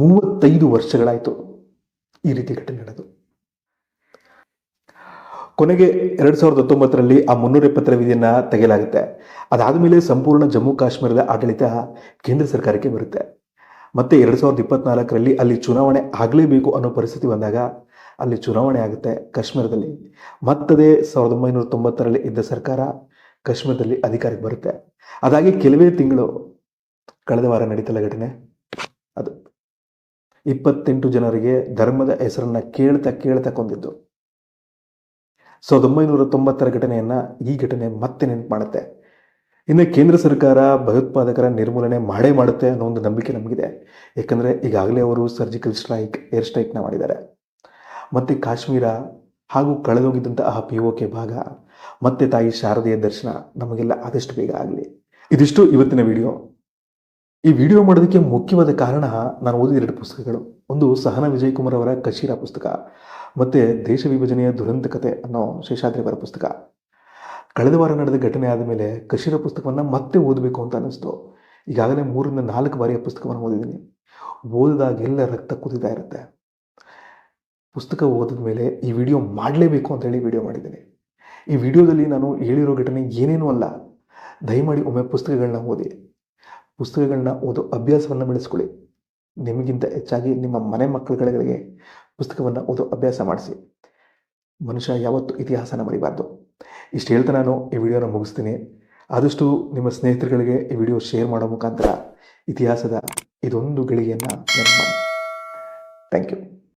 ಮೂವತ್ತೈದು ವರ್ಷಗಳಾಯಿತು ಈ ರೀತಿ ಘಟನೆ ನಡೆದು. ಕೊನೆಗೆ ಎರಡು ಸಾವಿರದ ಹತ್ತೊಂಬತ್ತರಲ್ಲಿ ಆ ಮುನ್ನೂರ ಎಪ್ಪತ್ತರ ವಿಧಿಯನ್ನು ತೆಗೆಯಲಾಗುತ್ತೆ. ಅದಾದ ಮೇಲೆ ಸಂಪೂರ್ಣ ಜಮ್ಮು ಕಾಶ್ಮೀರದ ಆಡಳಿತ ಕೇಂದ್ರ ಸರ್ಕಾರಕ್ಕೆ ಬರುತ್ತೆ. ಮತ್ತೆ ಎರಡು ಸಾವಿರದ ಇಪ್ಪತ್ನಾಲ್ಕರಲ್ಲಿ ಅಲ್ಲಿ ಚುನಾವಣೆ ಆಗಲೇಬೇಕು ಅನ್ನೋ ಪರಿಸ್ಥಿತಿ ಬಂದಾಗ ಅಲ್ಲಿ ಚುನಾವಣೆ ಆಗುತ್ತೆ ಕಾಶ್ಮೀರದಲ್ಲಿ. ಮತ್ತದೇ ಸಾವಿರದ ಒಂಬೈನೂರ ತೊಂಬತ್ತರಲ್ಲಿ ಇದ್ದ ಸರ್ಕಾರ ಕಾಶ್ಮೀರದಲ್ಲಿ ಅಧಿಕಾರಕ್ಕೆ ಬರುತ್ತೆ. ಅದಾಗಿ ಕೆಲವೇ ತಿಂಗಳು ಕಳೆದ ವಾರ ನಡೀತಲ್ಲ ಘಟನೆ. ಇಪ್ಪತ್ತೆಂಟು ಜನರಿಗೆ ಧರ್ಮದ ಹೆಸರನ್ನು ಕೇಳ್ತಾ ಕೇಳ್ತಾ ಕೊಂದಿದ್ದು. ಸಾವಿರದ ಒಂಬೈನೂರ ತೊಂಬತ್ತರ ಘಟನೆಯನ್ನು ಈ ಘಟನೆ ಮತ್ತೆ ನೆನಪು ಮಾಡುತ್ತೆ. ಇನ್ನು ಕೇಂದ್ರ ಸರ್ಕಾರ ಭಯೋತ್ಪಾದಕರ ನಿರ್ಮೂಲನೆ ಮಾಡೇ ಮಾಡುತ್ತೆ ಅನ್ನೋ ಒಂದು ನಂಬಿಕೆ ನಮಗಿದೆ. ಏಕೆಂದರೆ ಈಗಾಗಲೇ ಅವರು ಸರ್ಜಿಕಲ್ ಸ್ಟ್ರೈಕ್, ಏರ್ ಸ್ಟ್ರೈಕ್ನ ಮಾಡಿದ್ದಾರೆ. ಮತ್ತು ಕಾಶ್ಮೀರ ಹಾಗೂ ಕಳೆದೋಗಿದ್ದಂತಹ ಆ ಪಿ ಕೆ ಭಾಗ, ಮತ್ತೆ ತಾಯಿ ಶಾರದೆಯ ದರ್ಶನ ನಮಗೆಲ್ಲ ಆದಷ್ಟು ಬೇಗ ಆಗಲಿ. ಇದಿಷ್ಟು ಇವತ್ತಿನ ವಿಡಿಯೋ ಈ ವಿಡಿಯೋ ಮಾಡೋದಕ್ಕೆ ಮುಖ್ಯವಾದ ಕಾರಣ ನಾನು ಓದಿದ ಎರಡು ಪುಸ್ತಕಗಳು. ಒಂದು ಸಹನ ವಿಜಯ್ ಕುಮಾರ್ ಅವರ ಕಶೀರ ಪುಸ್ತಕ, ಮತ್ತು ದೇಶ ವಿಭಜನೆಯ ದುರಂತ ಕತೆ ಅನ್ನೋ ಶೇಷಾದ್ರಿ ಅವರ ಪುಸ್ತಕ. ಕಳೆದ ವಾರ ನಡೆದ ಘಟನೆ ಆದಮೇಲೆ ಕಶೀರ ಪುಸ್ತಕವನ್ನು ಮತ್ತೆ ಓದಬೇಕು ಅಂತ ಅನ್ನಿಸ್ತು. ಈಗಾಗಲೇ ಮೂರರಿಂದ ನಾಲ್ಕು ಬಾರಿ ಆ ಪುಸ್ತಕವನ್ನು ಓದಿದ್ದೀನಿ. ಓದಿದಾಗೆಲ್ಲ ರಕ್ತ ಕುದಿತಾ ಇರುತ್ತೆ. ಪುಸ್ತಕ ಓದಿದ ಮೇಲೆ ಈ ವಿಡಿಯೋ ಮಾಡಲೇಬೇಕು ಅಂತ ಹೇಳಿ ವಿಡಿಯೋ ಮಾಡಿದ್ದೀನಿ. ಈ ವಿಡಿಯೋದಲ್ಲಿ ನಾನು ಹೇಳಿರೋ ಘಟನೆ ಏನೇನೂ ಅಲ್ಲ. ದಯಮಾಡಿ ಒಮ್ಮೆ ಪುಸ್ತಕಗಳನ್ನ ಓದಿ. ಪುಸ್ತಕಗಳನ್ನ ಓದೋ ಅಭ್ಯಾಸವನ್ನು ಬೆಳೆಸ್ಕೊಳ್ಳಿ. ನಿಮಗಿಂತ ಹೆಚ್ಚಾಗಿ ನಿಮ್ಮ ಮನೆ ಮಕ್ಕಳುಗಳಿಗೆ ಪುಸ್ತಕವನ್ನು ಓದೋ ಅಭ್ಯಾಸ ಮಾಡಿಸಿ. ಮನುಷ್ಯ ಯಾವತ್ತೂ ಇತಿಹಾಸನ ಮರಿಬಾರ್ದು. ಇಷ್ಟು ಹೇಳ್ತಾ ನಾನು ಈ ವಿಡಿಯೋನ ಮುಗಿಸ್ತೀನಿ. ಆದಷ್ಟು ನಿಮ್ಮ ಸ್ನೇಹಿತರುಗಳಿಗೆ ಈ ವಿಡಿಯೋ ಶೇರ್ ಮಾಡೋ ಮುಖಾಂತರ ಇತಿಹಾಸದ ಇದೊಂದು ಗಳಿಗೆಯನ್ನು ನೆನಪು ಮಾಡಿ. Thank you.